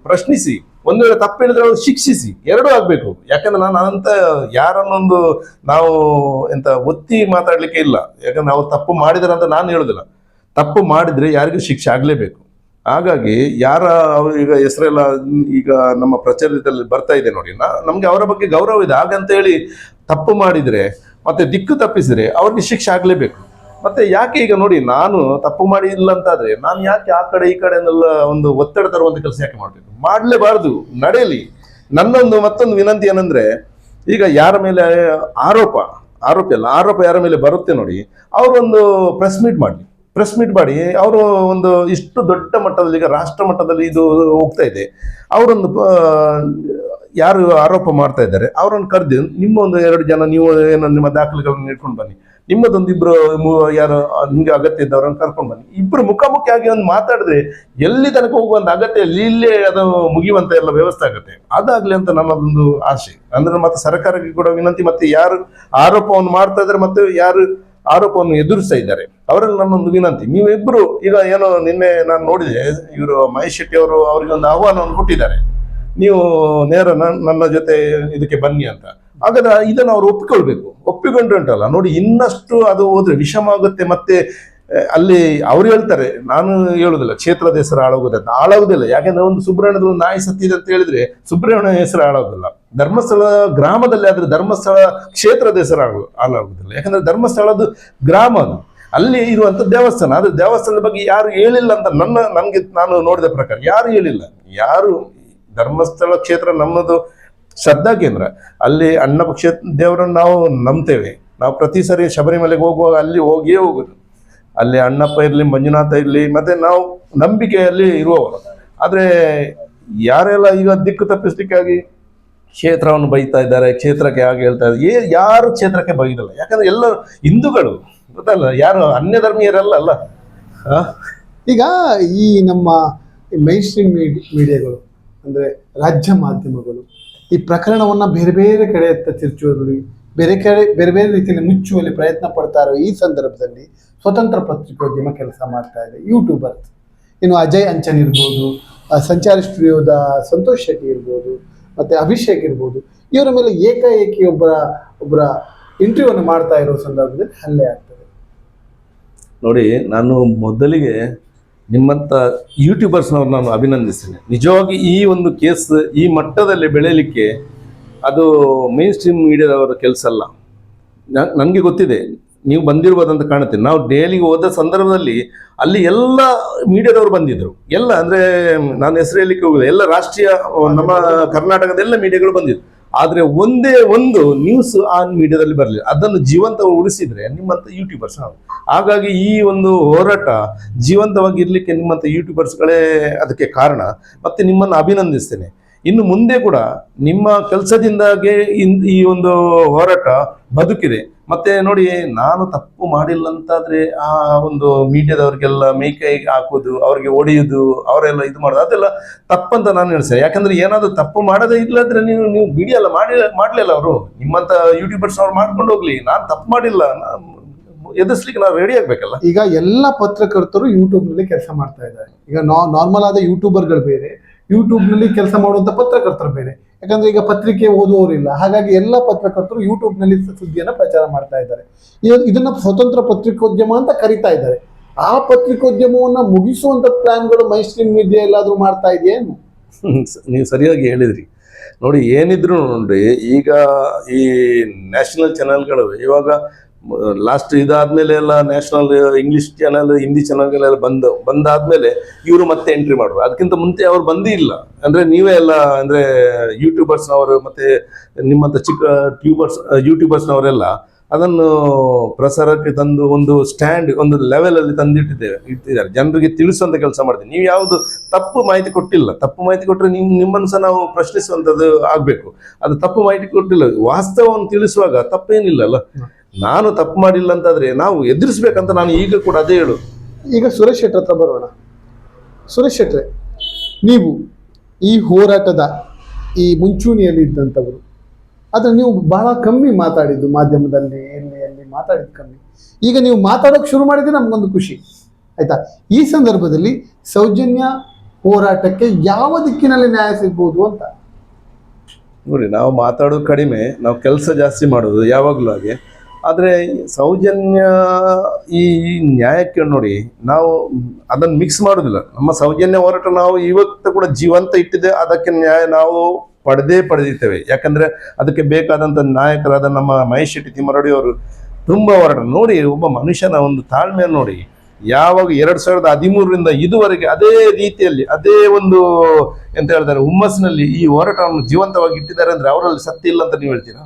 C: ಪ್ರಶ್ನಿಸಿ. ಒಂದು ವೇಳೆ ತಪ್ಪು ಹೇಳಿದ್ರೆ ಅವ್ರು ಶಿಕ್ಷಿಸಿ. ಎರಡೂ ಆಗ್ಬೇಕು. ಯಾಕಂದ್ರೆ ನಾನು ಅಂತ ಯಾರನ್ನೊಂದು ನಾವು ಎಂತ ಒತ್ತಿ ಮಾತಾಡ್ಲಿಕ್ಕೆ ಇಲ್ಲ. ಯಾಕಂದ್ರೆ ನಾವು ತಪ್ಪು ಮಾಡಿದಾರೆ ಅಂತ ನಾನು ಹೇಳುದಿಲ್ಲ. ತಪ್ಪು ಮಾಡಿದ್ರೆ ಯಾರಿಗೂ ಶಿಕ್ಷೆ ಆಗ್ಲೇಬೇಕು. ಹಾಗಾಗಿ ಯಾರ ಈಗ ಹೆಸರೆಲ್ಲ ಈಗ ನಮ್ಮ ಪ್ರಚಾರದಲ್ಲಿ ಬರ್ತಾ ಇದೆ ನೋಡಿ ನಮಗೆ ಅವರ ಬಗ್ಗೆ ಗೌರವ ಇದೆ. ಹಾಗಂತ ಹೇಳಿ ತಪ್ಪು ಮಾಡಿದ್ರೆ, ಮತ್ತೆ ದಿಕ್ಕು ತಪ್ಪಿಸಿದ್ರೆ ಅವ್ರಿಗೆ ಶಿಕ್ಷೆ ಆಗಲೇಬೇಕು. ಮತ್ತೆ ಯಾಕೆ ಈಗ ನೋಡಿ, ನಾನು ತಪ್ಪು ಮಾಡಿ ಮಾಡಿಲ್ಲ ಅಂತಾದ್ರೆ, ನಾನು ಯಾಕೆ ಆ ಕಡೆ ಈ ಕಡೆ ಎಲ್ಲ ಒಂದು ಒತ್ತಡ ತರುವಂತ ಕೆಲಸ ಯಾಕೆ ಮಾಡಬೇಕು? ಮಾಡಲೇಬಾರದು. ನಡೆಯಲಿ ನನ್ನೊಂದು ಮತ್ತೊಂದು ವಿನಂತಿ ಏನಂದ್ರೆ, ಈಗ ಯಾರ ಮೇಲೆ ಆರೋಪ ಆರೋಪ ಅಲ್ಲ, ಆರೋಪ ಯಾರ ಮೇಲೆ ಬರುತ್ತೆ ನೋಡಿ, ಅವರೊಂದು ಪ್ರೆಸ್ ಮೀಟ್ ಮಾಡಲಿ. ಪ್ರೆಸ್ ಮೀಟ್ ಮಾಡಿ, ಅವರು ಒಂದು ಇಷ್ಟು ದೊಡ್ಡ ಮಟ್ಟದಲ್ಲಿ, ಈಗ ರಾಷ್ಟ್ರ ಮಟ್ಟದಲ್ಲಿ ಇದು ಹೋಗ್ತಾ ಇದೆ. ಅವರೊಂದು ಯಾರು ಆರೋಪ ಮಾಡ್ತಾ ಇದ್ದಾರೆ, ಅವರನ್ನು ಕರೆದು ನಿಮ್ಮ ಒಂದು ಎರಡು ಜನ, ನೀವು ಏನೋ ನಿಮ್ಮ ದಾಖಲೆಗಳನ್ನು ಇಟ್ಕೊಂಡು ಬನ್ನಿ. ನಿಮ್ಮದೊಂದು ಇಬ್ಬರು ಯಾರು ನಿಮಗೆ ನಿಮ್ಗೆ ಅಗತ್ಯ ಇದ್ದವರನ್ನು ಕರ್ಕೊಂಡು ಬನ್ನಿ. ಇಬ್ಬರು ಮುಖಾಮುಖಿಯಾಗಿ ಒಂದು ಮಾತಾಡಿದ್ರೆ ಎಲ್ಲಿ ತನಕ ಹೋಗುವಂತ ಅಗತ್ಯ ಇಲ್ಲಿ, ಇಲ್ಲೇ ಅದು ಮುಗಿಯುವಂತ ಎಲ್ಲ ವ್ಯವಸ್ಥೆ ಆಗುತ್ತೆ. ಅದಾಗಲಿ ಅಂತ ನನ್ನದೊಂದು ಆಸೆ. ಅಂದ್ರೆ ಮತ್ತೆ ಸರ್ಕಾರಕ್ಕೆ ಕೂಡ ವಿನಂತಿ, ಮತ್ತೆ ಯಾರು ಆರೋಪವನ್ನು ಮಾಡ್ತಾ ಇದ್ದಾರೆ, ಮತ್ತೆ ಯಾರು ಆರೋಪವನ್ನು ಎದುರಿಸ್ತಾ ಇದ್ದಾರೆ. ಅವರಲ್ಲಿ ನನ್ನೊಂದು ವಿನಂತಿ, ನೀವಿಬ್ರು ಈಗ ಏನೋ ನಿನ್ನೆ ನಾನು ನೋಡಿದೆ, ಇವರು ಮಹೇಶ್ ಶೆಟ್ಟಿ ಅವರು ಅವರಿಗೆ ಒಂದು ಆಹ್ವಾನವನ್ನು ಕೊಟ್ಟಿದ್ದಾರೆ. ನೀವು ನೇರ ನನ್- ನನ್ನ ಜೊತೆ ಇದಕ್ಕೆ ಬನ್ನಿ ಅಂತ. ಹಾಗಾದ್ರೆ ಇದನ್ನು ಅವ್ರು ಒಪ್ಪಿಕೊಳ್ಬೇಕು. ಒಪ್ಪಿಕೊಂಡ್ರೆ ಉಂಟಲ್ಲ, ನೋಡಿ ಇನ್ನಷ್ಟು ಅದು ಹೋದ್ರೆ ವಿಷಮ ಆಗುತ್ತೆ, ಮತ್ತೆ ಅಲ್ಲಿ ಅವ್ರು ಹೇಳ್ತಾರೆ, ನಾನು ಹೇಳುದಿಲ್ಲ ಕ್ಷೇತ್ರದ ಹೆಸರು ಹಾಳಾಗೋದಂತ ಹಾಳಾಗುದಿಲ್ಲ. ಯಾಕಂದ್ರೆ ಒಂದು ಸುಬ್ರಹ್ಮಣ್ಯದ ಒಂದು ನಾಯಿ ಸತ್ತಿದೆ ಅಂತ ಹೇಳಿದ್ರೆ ಸುಬ್ರಹ್ಮಣ್ಯ ಹೆಸರು ಹಾಳಾಗುದಿಲ್ಲ. ಧರ್ಮಸ್ಥಳ, ಗ್ರಾಮದಲ್ಲಿ ಆದ್ರೆ ಧರ್ಮಸ್ಥಳ ಕ್ಷೇತ್ರದ ಹೆಸರು ಹಾಳು, ಹಾಳಾಗುದಿಲ್ಲ. ಯಾಕಂದ್ರೆ ಧರ್ಮಸ್ಥಳದ್ದು ಗ್ರಾಮ ಅದು. ಅಲ್ಲಿ ಇರುವಂತ ದೇವಸ್ಥಾನ. ಆದ್ರೆ ದೇವಸ್ಥಾನದ ಬಗ್ಗೆ ಯಾರು ಹೇಳಿಲ್ಲ ಅಂತ ನನ್ನ, ನನ್ಗೆ ನಾನು ನೋಡಿದ ಪ್ರಕಾರ ಯಾರು ಹೇಳಿಲ್ಲ. ಯಾರು ಧರ್ಮಸ್ಥಳ ಕ್ಷೇತ್ರ ನಮ್ಮದು ಶ್ರದ್ಧಾ ಕೇಂದ್ರ. ಅಲ್ಲಿ ಅಣ್ಣ ಕ್ಷೇತ್ರ ದೇವರನ್ನು ನಾವು ನಂಬ್ತೇವೆ. ನಾವು ಪ್ರತಿ ಸರಿ ಶಬರಿಮಲೆಗೆ ಹೋಗುವಾಗ ಅಲ್ಲಿ ಹೋಗಿಯೇ ಹೋಗುದು. ಅಲ್ಲಿ ಅಣ್ಣಪ್ಪ ಇರಲಿ, ಮಂಜುನಾಥ ಇರಲಿ, ಮತ್ತೆ ನಾವು ನಂಬಿಕೆಯಲ್ಲಿ ಇರುವವರು. ಆದರೆ ಯಾರೆಲ್ಲ ಈಗ ದಿಕ್ಕು ತಪ್ಪಿಸ್ಲಿಕ್ಕಾಗಿ ಕ್ಷೇತ್ರವನ್ನು ಬೈತಾ ಇದ್ದಾರೆ, ಕ್ಷೇತ್ರಕ್ಕೆ ಹಾಗೆ ಹೇಳ್ತಾ ಇದ್ದಾರೆ, ಏ ಯಾರು ಕ್ಷೇತ್ರಕ್ಕೆ ಬೈದಲ್ಲ. ಯಾಕಂದ್ರೆ ಎಲ್ಲ ಹಿಂದೂಗಳು, ಗೊತ್ತಲ್ಲ, ಯಾರು ಅನ್ಯ ಧರ್ಮೀಯರಲ್ಲ ಅಲ್ಲ
B: ಈಗ ಈ ನಮ್ಮ ಮೈನ್ ಸ್ಟ್ರೀಮ್ ಮೀಡಿಯಾಗಳು ಅಂದರೆ ರಾಜ್ಯ ಮಾಧ್ಯಮಗಳು ಈ ಪ್ರಕರಣವನ್ನು ಬೇರೆ ಬೇರೆ ಕಡೆಯತ್ತ ತಿರುಚುವಲ್ಲಿ, ಬೇರೆ ಕಡೆ, ಬೇರೆ ಬೇರೆ ರೀತಿಯಲ್ಲಿ ಮುಚ್ಚುವಲ್ಲಿ ಪ್ರಯತ್ನ ಪಡ್ತಾ ಇರೋ ಈ ಸಂದರ್ಭದಲ್ಲಿ ಸ್ವತಂತ್ರ ಪತ್ರಿಕೋದ್ಯಮ ಕೆಲಸ ಮಾಡ್ತಾ ಇದೆ ಯೂಟ್ಯೂಬರ್ ಇನ್ನು ಅಜಯ್ ಅಂಚನ್ ಇರ್ಬೋದು ಸಂಚಾರ ಸ್ಟುಡಿಯೋದ ಸಂತೋಷ್ ಶೆಟ್ಟಿ ಇರ್ಬೋದು, ಮತ್ತು ಅಭಿಷೇಕ್ ಇರ್ಬೋದು, ಇವರ ಮೇಲೆ ಏಕಾಏಕಿ ಒಬ್ಬರ ಒಬ್ಬರ ಇಂಟರ್ವ್ಯೂವನ್ನು ಮಾಡ್ತಾ ಇರೋ ಸಂದರ್ಭದಲ್ಲಿ ಹಲ್ಲೆ ಆಗ್ತದೆ.
C: ನೋಡಿ, ನಾನು ಮೊದಲಿಗೆ ನಿಮ್ಮಂಥ ಯೂಟ್ಯೂಬರ್ಸ್ನವ್ರು ನಾನು ಅಭಿನಂದಿಸ್ತೇನೆ. ನಿಜವಾಗಿ ಈ ಒಂದು ಕೇಸ್ ಈ ಮಟ್ಟದಲ್ಲಿ ಬೆಳೆಯಲಿಕ್ಕೆ ಅದು ಮೇನ್ ಸ್ಟ್ರೀಮ್ ಮೀಡಿಯಾದವರ ಕೆಲಸ ಅಲ್ಲ. ನನಗೆ ಗೊತ್ತಿದೆ. ನೀವು ಬಂದಿರ್ಬೋದಂತ ಕಾಣುತ್ತೆ. ನಾವು ಡೈಲಿಗೆ ಹೋದ ಸಂದರ್ಭದಲ್ಲಿ ಅಲ್ಲಿ ಎಲ್ಲ ಮೀಡಿಯಾದವರು ಬಂದಿದ್ದರು ಎಲ್ಲ ಅಂದರೆ, ನಾನು ಹೆಸರು ಹೇಳಲಿಕ್ಕೆ ಹೋಗುದು ಎಲ್ಲ ರಾಷ್ಟ್ರೀಯ, ನಮ್ಮ ಕರ್ನಾಟಕದ ಎಲ್ಲ ಮೀಡಿಯಾಗಳು ಬಂದಿದ್ರು. ಆದ್ರೆ ಒಂದೇ ಒಂದು ನ್ಯೂಸ್ ಆನ್ ಮೀಡಿಯಾದಲ್ಲಿ ಬರಲಿಲ್ಲ. ಅದನ್ನು ಜೀವಂತ ಉಳಿಸಿದ್ರೆ ನಿಮ್ಮಂತ ಯೂಟ್ಯೂಬರ್ಸ್ ನಾವು. ಹಾಗಾಗಿ ಈ ಒಂದು ಹೋರಾಟ ಜೀವಂತವಾಗಿ ಇರ್ಲಿಕ್ಕೆ ನಿಮ್ಮಂತ ಯೂಟ್ಯೂಬರ್ಸ್ಗಳೇ ಅದಕ್ಕೆ ಕಾರಣ. ಮತ್ತೆ ನಿಮ್ಮನ್ನು ಅಭಿನಂದಿಸ್ತೇನೆ. ಇನ್ನು ಮುಂದೆ ಕೂಡ ನಿಮ್ಮ ಕೆಲಸದಿಂದಾಗೆ ಈ ಒಂದು ಹೋರಾಟ ಬದುಕಿದೆ. ಮತ್ತೆ ನೋಡಿ, ನಾನು ತಪ್ಪು ಮಾಡಿಲ್ಲ ಅಂತಾದ್ರೆ ಆ ಒಂದು ಮೀಡಿಯಾದವ್ರಿಗೆಲ್ಲ ಮೇಕೈ ಹಾಕೋದು ಅವ್ರಿಗೆ ಹೊಡೆಯುದು ಅವರೆಲ್ಲ ಇದು ಮಾಡೋದು, ಅದೆಲ್ಲ ತಪ್ಪಂತ ನಾನು ಹೇಳ್ತೇನೆ. ಯಾಕಂದ್ರೆ ಏನಾದ್ರು ತಪ್ಪು ಮಾಡದೇ ಇಲ್ಲದ್ರೆ ನೀವು ನೀವು ಬಿಡಿಯಲ್ಲ ಮಾಡಿ, ಮಾಡ್ಲಿಲ್ಲ ಅವರು. ನಿಮ್ಮಂತ ಯೂಟ್ಯೂಬರ್ಸ್ ಅವ್ರು ಮಾಡ್ಕೊಂಡು ಹೋಗ್ಲಿ. ನಾನು ತಪ್ಪು ಮಾಡಿಲ್ಲ. ಎದುರಿಸ್ಲಿಕ್ಕೆ ನಾವು ರೆಡಿ ಆಗ್ಬೇಕಲ್ಲ.
B: ಈಗ ಎಲ್ಲ ಪತ್ರಕರ್ತರು ಯೂಟ್ಯೂಬ್ನಲ್ಲಿ ಕೆಲಸ ಮಾಡ್ತಾ ಇದ್ದಾರೆ. ಈಗ ನಾರ್ಮಲ್ ಆದ ಯೂಟ್ಯೂಬರ್ಗಳು ಬೇರೆ. ಯೂಟ್ಯೂಬ್ನಲ್ಲಿ ಕೆಲಸ ಮಾಡುವಂತ ಪತ್ರಕರ್ತರು ಬೇರೆ. ಯಾಕಂದ್ರೆ ಈಗ ಪತ್ರಿಕೆ ಓದುವವರಿಲ್ಲ ಹಾಗಾಗಿ ಎಲ್ಲ ಪತ್ರಕರ್ತರು ಯೂಟ್ಯೂಬ್ನಲ್ಲಿ ಸುದ್ದಿಯನ್ನ ಪ್ರಚಾರ ಮಾಡ್ತಾ ಇದ್ದಾರೆ. ಇದು- ಇದನ್ನ ಸ್ವತಂತ್ರ ಪತ್ರಿಕೋದ್ಯಮ ಅಂತ ಕರಿತಾ ಇದ್ದಾರೆ. ಆ ಪತ್ರಿಕೋದ್ಯಮವನ್ನ ಮುಗಿಸುವಂತ ಪ್ಲಾನ್ಗಳು ಮೈಸ್ಟ್ರೀಮ್ ಮೀಡಿಯಾ ಎಲ್ಲಾದ್ರೂ ಮಾಡ್ತಾ ಇದೆಯೇನು
C: ನೀವು ಸರಿಯಾಗಿ ಹೇಳಿದ್ರಿ. ನೋಡಿ, ಏನಿದ್ರು ನೋಡಿ, ಈಗ ಈ ನ್ಯಾಷನಲ್ ಚಾನೆಲ್ಗಳು ಇವಾಗ ಲಾಸ್ಟ್ ಇದಾದ್ಮೇಲೆ ಎಲ್ಲ ನ್ಯಾಷನಲ್ ಇಂಗ್ಲಿಷ್ ಚಾನಲ್ ಹಿಂದಿ ಚಾನಲ್ಗಳೆಲ್ಲ ಬಂದ, ಬಂದಾದ್ಮೇಲೆ ಇವರು ಮತ್ತೆ ಎಂಟ್ರಿ ಮಾಡುವ ಅದಕ್ಕಿಂತ ಮುಂಚೆ ಅವ್ರು ಬಂದೇ ಇಲ್ಲ ಅಂದ್ರೆ ನೀವೇ ಎಲ್ಲ, ಅಂದ್ರೆ ಯೂಟ್ಯೂಬರ್ಸ್ನವರು ಮತ್ತೆ ನಿಮ್ಮಂತ ಚಿಕ್ಕ ಟ್ಯೂಬರ್ಸ್ ಯೂಟ್ಯೂಬರ್ಸ್ನವರೆಲ್ಲ ಅದನ್ನು ಪ್ರಸಾರಕ್ಕೆ ತಂದು ಒಂದು ಸ್ಟ್ಯಾಂಡ್ ಒಂದು ಲೆವೆಲ್ ಅಲ್ಲಿ ತಂದಿಟ್ಟಿದ್ದೇವೆ, ಇಟ್ಟಿದ್ದಾರೆ. ಜನರಿಗೆ ತಿಳಿಸುವಂತ ಕೆಲಸ ಮಾಡ್ತೀವಿ. ನೀವು ಯಾವುದು ತಪ್ಪು ಮಾಹಿತಿ ಕೊಟ್ಟಿಲ್ಲ. ತಪ್ಪು ಮಾಹಿತಿ ಕೊಟ್ಟರೆ ನಿಮ್, ನಿಮ್ಮನ್ನು ಸಹ ನಾವು ಪ್ರಶ್ನಿಸುವಂಥದ್ದು ಆಗಬೇಕು. ಅದು ತಪ್ಪು ಮಾಹಿತಿ ಕೊಟ್ಟಿಲ್ಲ. ವಾಸ್ತವವನ್ನು ತಿಳಿಸುವಾಗ ತಪ್ಪೇನಿಲ್ಲ ಅಲ್ಲ? ನಾನು ತಪ್ಪು ಮಾಡಿಲ್ಲ ಅಂತಾದ್ರೆ ನಾವು ಎದುರಿಸ್ಬೇಕಂತ ನಾನು ಈಗ ಕೂಡ ಅದೇ ಹೇಳು
B: ಈಗ ಸುರೇಶ್ ಶೆಟ್ಟರ್ ಹತ್ರ ಬರೋಣ. ಸುರೇಶ್ ಶೆಟ್ರೆ ನೀವು ಈ ಹೋರಾಟದ ಈ ಮುಂಚೂಣಿಯಲ್ಲಿ ಇದ್ದಂಥವರು ಆದರೆ ನೀವು ಬಹಳ ಕಮ್ಮಿ ಮಾತಾಡಿದ್ದು ಮಾಧ್ಯಮದಲ್ಲಿ ಎಲ್ಲಿ ಎಲ್ಲಿ ಮಾತಾಡಿದ್ದು ಕಮ್ಮಿ. ಈಗ ನೀವು ಮಾತಾಡೋಕೆ ಶುರು ಮಾಡಿದ್ರೆ ನಮಗೊಂದು ಖುಷಿ. ಆಯ್ತಾ? ಈ ಸಂದರ್ಭದಲ್ಲಿ ಸೌಜನ್ಯ ಹೋರಾಟಕ್ಕೆ ಯಾವ ದಿಕ್ಕಿನಲ್ಲಿ ನ್ಯಾಯ ಸಿಗ್ಬೋದು ಅಂತ?
C: ನೋಡಿ ನಾವು ಮಾತಾಡೋದು ಕಡಿಮೆ ನಾವು ಕೆಲಸ ಜಾಸ್ತಿ ಮಾಡೋದು ಯಾವಾಗಲೂ ಹಾಗೆ. ಆದರೆ ಸೌಜನ್ಯ ಈ ನ್ಯಾಯಕ್ಕೆ ನೋಡಿ ನಾವು ಅದನ್ನು ಮಿಕ್ಸ್ ಮಾಡೋದಿಲ್ಲ. ನಮ್ಮ ಸೌಜನ್ಯ ಹೋರಾಟ ನಾವು ಇವತ್ತು ಕೂಡ ಜೀವಂತ ಇಟ್ಟಿದೆ. ಅದಕ್ಕೆ ನ್ಯಾಯ ನಾವು ಪಡೆದೇ ಪಡೆದಿರ್ತೇವೆ ಯಾಕಂದರೆ ಅದಕ್ಕೆ ಬೇಕಾದಂಥ ನಾಯಕರಾದ ನಮ್ಮ ಮಹೇಶ್ ಶೆಟ್ಟಿ ತಿಮ್ಮರಡಿ ಅವರು ತುಂಬ ಹೋರಾಟ. ನೋಡಿ ಒಬ್ಬ ಮನುಷ್ಯನ ಒಂದು ತಾಳ್ಮೆಯನ್ನು ನೋಡಿ ಯಾವಾಗ ಎರಡು ಸಾವಿರದ ಹದಿಮೂರರಿಂದ ಇದುವರೆಗೆ ಅದೇ ರೀತಿಯಲ್ಲಿ, ಅದೇ ಒಂದು ಎಂತ ಹೇಳ್ತಾರೆ, ಹುಮ್ಮಸ್ಸಿನಲ್ಲಿ ಈ ಹೋರಾಟವನ್ನು ಜೀವಂತವಾಗಿ ಇಟ್ಟಿದ್ದಾರೆ ಅಂದ್ರೆ ಅವರಲ್ಲಿ ಸತ್ಯ ಇಲ್ಲ ಅಂತ ನೀವು ಹೇಳ್ತೀರಾ?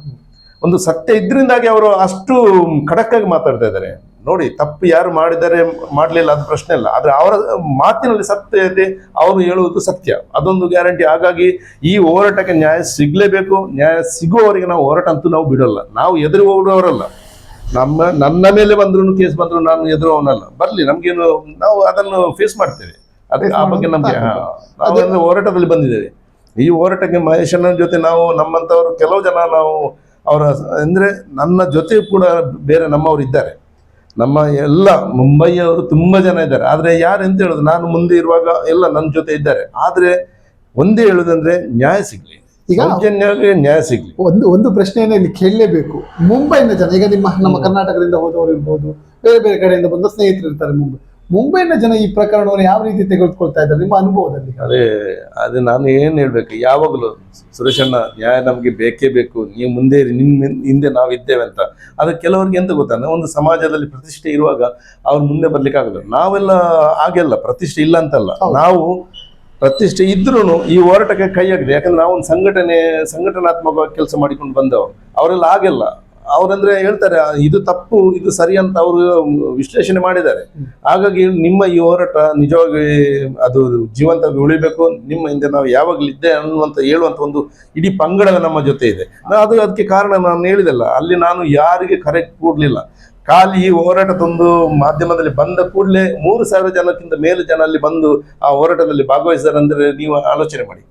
C: ಒಂದು ಸತ್ಯ ಇದ್ರಿಂದಾಗಿ ಅವರು ಅಷ್ಟು ಖಡಕ್ಕಾಗಿ ಮಾತಾಡ್ತಾ ಇದ್ದಾರೆ. ನೋಡಿ ತಪ್ಪು ಯಾರು ಮಾಡಿದ್ದಾರೆ ಮಾಡಲಿಲ್ಲ ಅದು ಪ್ರಶ್ನೆ ಇಲ್ಲ ಆದ್ರೆ ಅವರ ಮಾತಿನಲ್ಲಿ ಸತ್ಯ ಇದೆ ಅವರು ಹೇಳುವುದು ಸತ್ಯ. ಅದೊಂದು ಗ್ಯಾರಂಟಿ. ಹಾಗಾಗಿ ಈ ಹೋರಾಟಕ್ಕೆ ನ್ಯಾಯ ಸಿಗ್ಲೇಬೇಕು. ನ್ಯಾಯ ಸಿಗುವವರಿಗೆ ನಾವು ಹೋರಾಟ ಅಂತೂ ನಾವು ಬಿಡೋಲ್ಲ. ನಾವು ಎದುರು ಹೋಗುವವರಲ್ಲ. ನಮ್ಮ ನನ್ನ ಮೇಲೆ ಬಂದ್ರು ಕೇಸ್ ಬಂದ್ರು ನಾನು ಎದುರು ಅವನಲ್ಲ ಬರ್ಲಿ ನಮ್ಗೇನು ನಾವು ಅದನ್ನು ಫೇಸ್ ಮಾಡ್ತೇವೆ. ಅದಕ್ಕೆ ಆ ಬಗ್ಗೆ ನಮ್ಗೆ ಹೋರಾಟದಲ್ಲಿ ಬಂದಿದ್ದೇವೆ. ಈ ಹೋರಾಟಕ್ಕೆ ಮಹೇಶನ ಜೊತೆ ನಾವು ನಮ್ಮಂತವರು ಕೆಲವು ಜನ ನಾವು ಅವರ ಅಂದರೆ ನನ್ನ ಜೊತೆ ಕೂಡ ಬೇರೆ ನಮ್ಮವರು ಇದ್ದಾರೆ. ನಮ್ಮ ಎಲ್ಲ ಮುಂಬೈಯವರು ತುಂಬಾ ಜನ ಇದ್ದಾರೆ. ಆದರೆ ಯಾರು ಎಂತ ಹೇಳೋದು ನಾನು ಮುಂದೆ ಇರುವಾಗ ಎಲ್ಲ ನನ್ನ ಜೊತೆ ಇದ್ದಾರೆ. ಆದರೆ ಒಂದೇ ಹೇಳುದಂದ್ರೆ ನ್ಯಾಯ ಸಿಗ್ಲಿ.
B: ಈಗ
C: ನ್ಯಾಯ ಸಿಗ್ಲಿ.
B: ಒಂದು ಒಂದು ಪ್ರಶ್ನೆಯನ್ನು ಇಲ್ಲಿ ಕೇಳಲೇಬೇಕು. ಮುಂಬೈನ ಜನ ಈಗ ನಿಮ್ಮ ನಮ್ಮ ಕರ್ನಾಟಕದಿಂದ ಹೋದವರು ಇರ್ಬೋದು ಬೇರೆ ಬೇರೆ ಕಡೆಯಿಂದ ಬಂದ ಸ್ನೇಹಿತರು ಇರ್ತಾರೆ ಮುಂಬೈ. ಮುಂಬೈನ ಜನ ಈ ಪ್ರಕರಣವನ್ನು ಯಾವ ರೀತಿ ತೆಗೆದುಕೊಳ್ತಾ ಇದ್ದಾರೆ ನಿಮ್ಮ ಅನುಭವದಲ್ಲಿ?
C: ಅದೇ ಅದು ನಾನು ಏನು ಹೇಳ್ಬೇಕು ಯಾವಾಗಲೂ ಸುರೇಶಣ್ಣ ನ್ಯಾಯ ನಮಗೆ ಬೇಕೇ ಬೇಕು ನೀವು ಮುಂದೆ ನಿಮ್ಮ ಹಿಂದೆ ನಾವು ಇದ್ದೇವೆ ಅಂತ. ಅದು ಕೆಲವರಿಗೆ ಎಂತ ಗೊತ್ತಾನೆ ಒಂದು ಸಮಾಜದಲ್ಲಿ ಪ್ರತಿಷ್ಠೆ ಇರುವಾಗ ಅವ್ರು ಮುಂದೆ ಬರ್ಲಿಕ್ಕೆ ಆಗಲ್ಲ ನಾವೆಲ್ಲ ಹಾಗೆಲ್ಲ ಪ್ರತಿಷ್ಠೆ ಇಲ್ಲ ಅಂತಲ್ಲ. ನಾವು ಪ್ರತಿಷ್ಠೆ ಇದ್ರೂ ಈ ಹೋರಾಟಕ್ಕೆ ಕೈ ಹಾಕಿದೆ. ಯಾಕಂದ್ರೆ ನಾವು ಒಂದು ಸಂಘಟನೆ ಸಂಘಟನಾತ್ಮಕವಾಗಿ ಕೆಲಸ ಮಾಡಿಕೊಂಡು ಬಂದವರು. ಅವರೆಲ್ಲ ಹಾಗೆಲ್ಲ. ಅವರಂದ್ರೆ ಹೇಳ್ತಾರೆ ಇದು ತಪ್ಪು, ಇದು ಸರಿ ಅಂತ ಅವರು ವಿಶ್ಲೇಷಣೆ ಮಾಡಿದ್ದಾರೆ. ಹಾಗಾಗಿ ನಿಮ್ಮ ಈ ಹೋರಾಟ ನಿಜವಾಗಿ ಅದು ಜೀವಂತ ಉಳಿಬೇಕು, ನಿಮ್ಮ ಹಿಂದೆ ನಾವು ಯಾವಾಗಲಿದ್ದೆ ಅನ್ನುವಂತ ಹೇಳುವಂತ ಒಂದು ಇಡೀ ಪಂಗಡ ನಮ್ಮ ಜೊತೆ ಇದೆ. ಅದು ಅದಕ್ಕೆ ಕಾರಣ ನಾನು ಹೇಳಿದಲ್ಲ, ಅಲ್ಲಿ ನಾನು ಯಾರಿಗೆ ಕರೆಕ್ಟ್ ಕೂಡಲಿಲ್ಲ. ಖಾಲಿ ಈ ಹೋರಾಟ ತಂದು ಮಾಧ್ಯಮದಲ್ಲಿ ಬಂದ ಕೂಡಲೇ ಮೂರು ಸಾವಿರ ಜನಕ್ಕಿಂತ ಮೇಲೆ ಜನ ಅಲ್ಲಿ ಬಂದು ಆ ಹೋರಾಟದಲ್ಲಿ ಭಾಗವಹಿಸಿದಾರೆ ಅಂದ್ರೆ ನೀವು ಆಲೋಚನೆ ಮಾಡಿ.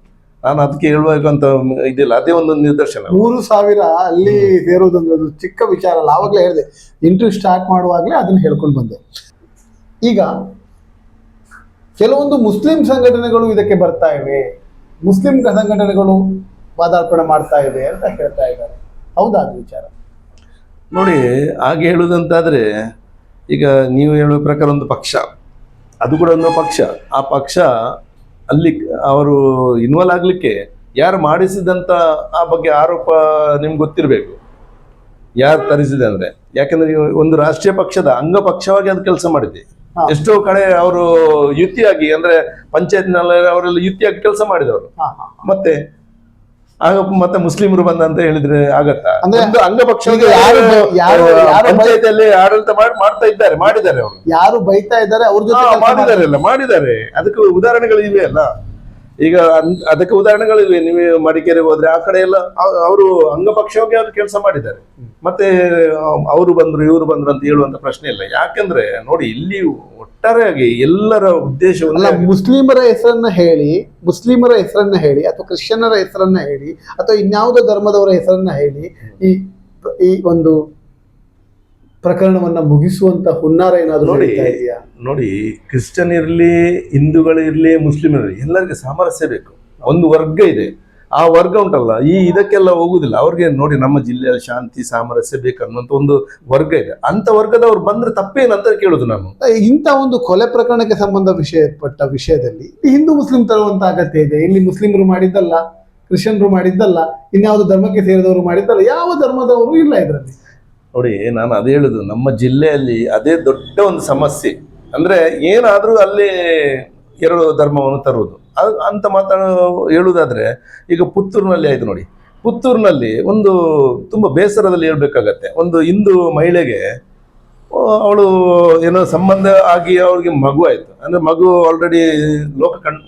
C: ನಾನು ಅದಕ್ಕೆ ಹೇಳ್ಬೇಕಂತ ಇದಿಲ್ಲ ಅದೇ ಒಂದು ನಿದರ್ಶನ.
B: ಮೂರು ಸಾವಿರ ಅಲ್ಲಿ ಸೇರೋದಂದ್ರೆ ಅದು ಚಿಕ್ಕ ವಿಚಾರ ಅಲ್ಲ ಆವಾಗಲೇ ಹೇಳಿದೆ ಇಂಟರ್ವ್ಯೂ ಸ್ಟಾರ್ಟ್ ಮಾಡುವಾಗಲೇ ಅದನ್ನ ಹೇಳ್ಕೊಂಡು ಬಂದೆ. ಈಗ ಕೆಲವೊಂದು ಮುಸ್ಲಿಂ ಸಂಘಟನೆಗಳು ಇದಕ್ಕೆ ಬರ್ತಾ ಇವೆ ಮುಸ್ಲಿಂ ಸಂಘಟನೆಗಳು ಪಾದಾರ್ಪಣೆ ಮಾಡ್ತಾ ಇದೆ ಅಂತ ಹೇಳ್ತಾ ಇದ್ದಾರೆ. ಹೌದಾ ಅದು ವಿಚಾರ?
C: ನೋಡಿ ಹಾಗೆ ಹೇಳುವುದಂತಾದರೆ ಈಗ ನೀವು ಹೇಳುವ ಪ್ರಕಾರ ಒಂದು ಪಕ್ಷ ಅದು ಕೂಡ ಒಂದು ಪಕ್ಷ ಆ ಪಕ್ಷ ಅಲ್ಲಿ ಅವರು ಇನ್ವಾಲ್ವ್ ಆಗ್ಲಿಕ್ಕೆ ಯಾರು ಮಾಡಿಸಿದಂತ ಆ ಬಗ್ಗೆ ಆರೋಪ ನಿಮ್ಗೆ ಗೊತ್ತಿರಬೇಕು. ಯಾರು ತರಿಸಿದೆ ಅಂದ್ರೆ? ಯಾಕಂದ್ರೆ ಒಂದು ರಾಷ್ಟ್ರೀಯ ಪಕ್ಷದ ಅಂಗ ಪಕ್ಷವಾಗಿ ಅದು ಕೆಲಸ ಮಾಡಿದೆ. ಎಷ್ಟೋ ಕಡೆ ಅವರು ಯುತಿಯಾಗಿ ಅಂದ್ರೆ ಪಂಚಾಯತ್ನಲ್ಲಿ ಅವರೆಲ್ಲ ಯುತಿಯಾಗಿ ಕೆಲಸ ಮಾಡಿದವರು. ಮತ್ತೆ ಆಗ ಮತ್ತೆ ಮುಸ್ಲಿಮರು ಬಂದ ಅಂತ ಹೇಳಿದ್ರೆ ಆಗತ್ತಾ?
B: ಅಂದ್ರೆ
C: ಅಂಗಪಕ್ಷ ಪಂಚಾಯತಿಯಲ್ಲಿ ಆಡಳಿತ ಮಾಡಿ ಮಾಡ್ತಾ ಇದ್ದಾರೆ ಮಾಡಿದ್ದಾರೆ ಅವರು.
B: ಯಾರು ಬೈತಾ ಇದ್ದಾರೆ ಅವ್ರ ಜೊತೆ
C: ಮಾಡಿದ್ದಾರೆ ಅಲ್ಲ ಮಾಡಿದ್ದಾರೆ ಅದಕ್ಕೆ ಉದಾಹರಣೆಗಳು ಇವೆ ಅಲ್ಲ. ಈಗ ಅನ್- ಅದಕ್ಕೆ ಉದಾಹರಣೆಗಳಿವೆ. ನೀವು ಮಡಿಕೇರಿಗೆ ಹೋದ್ರೆ ಆ ಕಡೆ ಎಲ್ಲ ಅವರು ಅಂಗಪಕ್ಷವಾಗಿ ಅವರು ಕೆಲಸ ಮಾಡಿದ್ದಾರೆ. ಮತ್ತೆ ಅವರು ಬಂದ್ರು ಇವರು ಬಂದ್ರು ಅಂತ ಹೇಳುವಂತ ಪ್ರಶ್ನೆ ಇಲ್ಲ. ಯಾಕಂದ್ರೆ ನೋಡಿ ಇಲ್ಲಿ ಒಟ್ಟಾರೆಯಾಗಿ ಎಲ್ಲರ ಉದ್ದೇಶವಲ್ಲ
B: ಮುಸ್ಲಿಮರ ಹೆಸರನ್ನ ಹೇಳಿ ಮುಸ್ಲಿಮರ ಹೆಸರನ್ನ ಹೇಳಿ ಅಥವಾ ಕ್ರಿಶ್ಚಿಯನ್ನರ ಹೆಸರನ್ನ ಹೇಳಿ ಅಥವಾ ಇನ್ಯಾವುದೋ ಧರ್ಮದವರ ಹೆಸರನ್ನ ಹೇಳಿ ಈ ಈ ಒಂದು ಪ್ರಕರಣವನ್ನ ಮುಗಿಸುವಂತ ಹುನ್ನಾರ ಏನಾದರೂ
C: ನೋಡಿ ನೋಡಿ ಕ್ರಿಶ್ಚಿಯನ್ ಇರಲಿ ಹಿಂದೂಗಳು ಇರ್ಲಿ ಮುಸ್ಲಿಮ್ ಇರ್ಲಿ ಎಲ್ಲರಿಗೆ ಸಾಮರಸ್ಯ ಬೇಕು. ಒಂದು ವರ್ಗ ಇದೆ. ಆ ವರ್ಗ ಉಂಟಲ್ಲ ಈ ಇದಕ್ಕೆಲ್ಲ ಹೋಗುದಿಲ್ಲ. ಅವ್ರಿಗೆ ನೋಡಿ ನಮ್ಮ ಜಿಲ್ಲೆಯಲ್ಲಿ ಶಾಂತಿ ಸಾಮರಸ್ಯ ಬೇಕು ಅನ್ನುವಂತ ಒಂದು ವರ್ಗ ಇದೆ. ಅಂತ ವರ್ಗದವ್ರು ಬಂದ್ರೆ ತಪ್ಪೇನಂತ ಕೇಳುದು ನಾನು.
B: ಇಂಥ ಒಂದು ಕೊಲೆ ಪ್ರಕರಣಕ್ಕೆ ಸಂಬಂಧ ವಿಷಯಪಟ್ಟ ವಿಷಯದಲ್ಲಿ ಇಲ್ಲಿ ಹಿಂದೂ ಮುಸ್ಲಿಂ ತರುವಂತ ಅಗತ್ಯ ಇದೆ. ಇಲ್ಲಿ ಮುಸ್ಲಿಮರು ಮಾಡಿದ್ದಲ್ಲ ಕ್ರಿಶ್ಚಿಯನ್ರು ಮಾಡಿದ್ದಲ್ಲ ಇನ್ಯಾವುದು ಧರ್ಮಕ್ಕೆ ಸೇರಿದವರು ಮಾಡಿದ್ದಲ್ಲ ಯಾವ ಧರ್ಮದವರು ಇಲ್ಲ ಇದರಲ್ಲಿ.
C: ನೋಡಿ, ನಾನು ಅದೇ ಹೇಳುದು, ನಮ್ಮ ಜಿಲ್ಲೆಯಲ್ಲಿ ಅದೇ ದೊಡ್ಡ ಒಂದು ಸಮಸ್ಯೆ. ಅಂದ್ರೆ ಏನಾದರೂ ಅಲ್ಲಿ ಎರಡು ಧರ್ಮವನ್ನು ತರುವುದು. ಅದು ಅಂತ ಮಾತಾಡ ಹೇಳುವುದಾದರೆ ಈಗ ಪುತ್ತೂರಿನಲ್ಲಿ ಆಯಿತು ನೋಡಿ. ಪುತ್ತೂರಿನಲ್ಲಿ ಒಂದು ತುಂಬ ಬೇಸರದಲ್ಲಿ ಹೇಳ್ಬೇಕಾಗತ್ತೆ. ಒಂದು ಹಿಂದೂ ಮಹಿಳೆಗೆ ಅವಳು ಏನೋ ಸಂಬಂಧ ಆಗಿ ಅವಳಿಗೆ ಮಗು ಆಯ್ತು. ಅಂದ್ರೆ ಮಗು ಆಲ್ರೆಡಿ ಲೋಕ ಕಣ್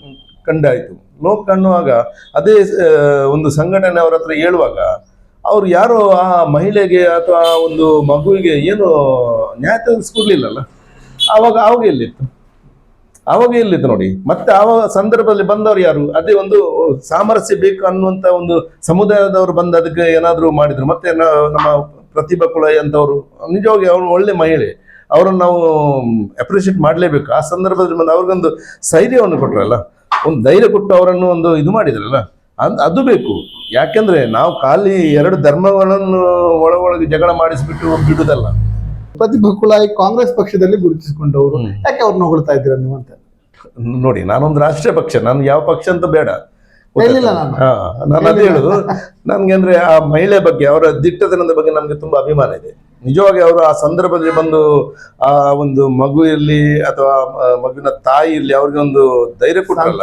C: ಕಂಡಾಯ್ತು ಲೋಕ ಕಣ್ಣುವಾಗ ಅದೇ ಒಂದು ಸಂಘಟನೆ ಅವರ ಹತ್ರ ಹೇಳುವಾಗ ಅವ್ರು ಯಾರು ಆ ಮಹಿಳೆಗೆ ಅಥವಾ ಒಂದು ಮಗುವಿಗೆ ಏನು ನ್ಯಾಯ ತೆಗೆಸ್ಕೊಡ್ಲಿಲ್ಲಲ್ಲ ಆವಾಗ ಅವಾಗ ಎಲ್ಲಿತ್ತು? ಅವಾಗ ಎಲ್ಲಿತ್ತು ನೋಡಿ? ಮತ್ತೆ ಆವಾಗ ಸಂದರ್ಭದಲ್ಲಿ ಬಂದವರು ಯಾರು? ಅದೇ ಒಂದು ಸಾಮರಸ್ಯ ಬೇಕು ಅನ್ನುವಂತ ಒಂದು ಸಮುದಾಯದವರು ಬಂದು ಅದಕ್ಕೆ ಏನಾದರೂ ಮಾಡಿದ್ರು. ಮತ್ತೆ ನಮ್ಮ ಪ್ರತಿಭಾ ಕುಳಾಯಿ ಅಂತವರು ನಿಜವಾಗಿ ಅವಳು ಒಳ್ಳೆ ಮಹಿಳೆ. ಅವರನ್ನು ನಾವು ಅಪ್ರಿಷಿಯೇಟ್ ಮಾಡಲೇಬೇಕು. ಆ ಸಂದರ್ಭದಲ್ಲಿ ಬಂದು ಅವ್ರಿಗೊಂದು ಸೈರ್ಯವನ್ನು ಕೊಟ್ಟರಲ್ಲ ಒಂದು ಧೈರ್ಯ ಕೊಟ್ಟು ಅವರನ್ನು ಒಂದು ಇದು ಮಾಡಿದ್ರಲ್ಲ? ಅದ್- ಅದು ಬೇಕು. ಯಾಕೆಂದ್ರೆ ನಾವು ಖಾಲಿ ಎರಡು ಧರ್ಮಗಳನ್ನು ಒಳ ಒಳಗೆ ಜಗಳ ಮಾಡಿಸ್ಬಿಟ್ಟು ಬಿಡುದಲ್ಲ
B: ಪ್ರತಿಭಾ ಕುಲಾಯಿ ಕಾಂಗ್ರೆಸ್ ಪಕ್ಷದಲ್ಲಿ ಗುರುತಿಸಿಕೊಂಡವರು ಯಾಕೆ ಅವ್ರನ್ನ ಹೊಗಳ್ತಾ ಇದ್ದೀರಾ ನೀವು ಅಂತ?
C: ನೋಡಿ ನಾನೊಂದು ರಾಷ್ಟ್ರೀಯ ಪಕ್ಷ ನಾನು ಯಾವ ಪಕ್ಷ ಅಂತ ಬೇಡ.
B: ನಾನು.
C: ಅದೇ ಹೇಳುದು ನನ್ಗೆ ಅಂದ್ರೆ ಆ ಮಹಿಳೆ ಬಗ್ಗೆ ಅವರ ದಿಟ್ಟತನದ ಬಗ್ಗೆ ನಮ್ಗೆ ತುಂಬಾ ಅಭಿಮಾನ ಇದೆ. ನಿಜವಾಗಿ ಅವರು ಆ ಸಂದರ್ಭದಲ್ಲಿ ಬಂದು ಆ ಒಂದು ಮಗು ಇರಲಿ ಅಥವಾ ಮಗುವಿನ ತಾಯಿ ಇರಲಿ ಅವ್ರಿಗೆ ಒಂದು ಧೈರ್ಯ ಕೊಟ್ಟಲ್ಲ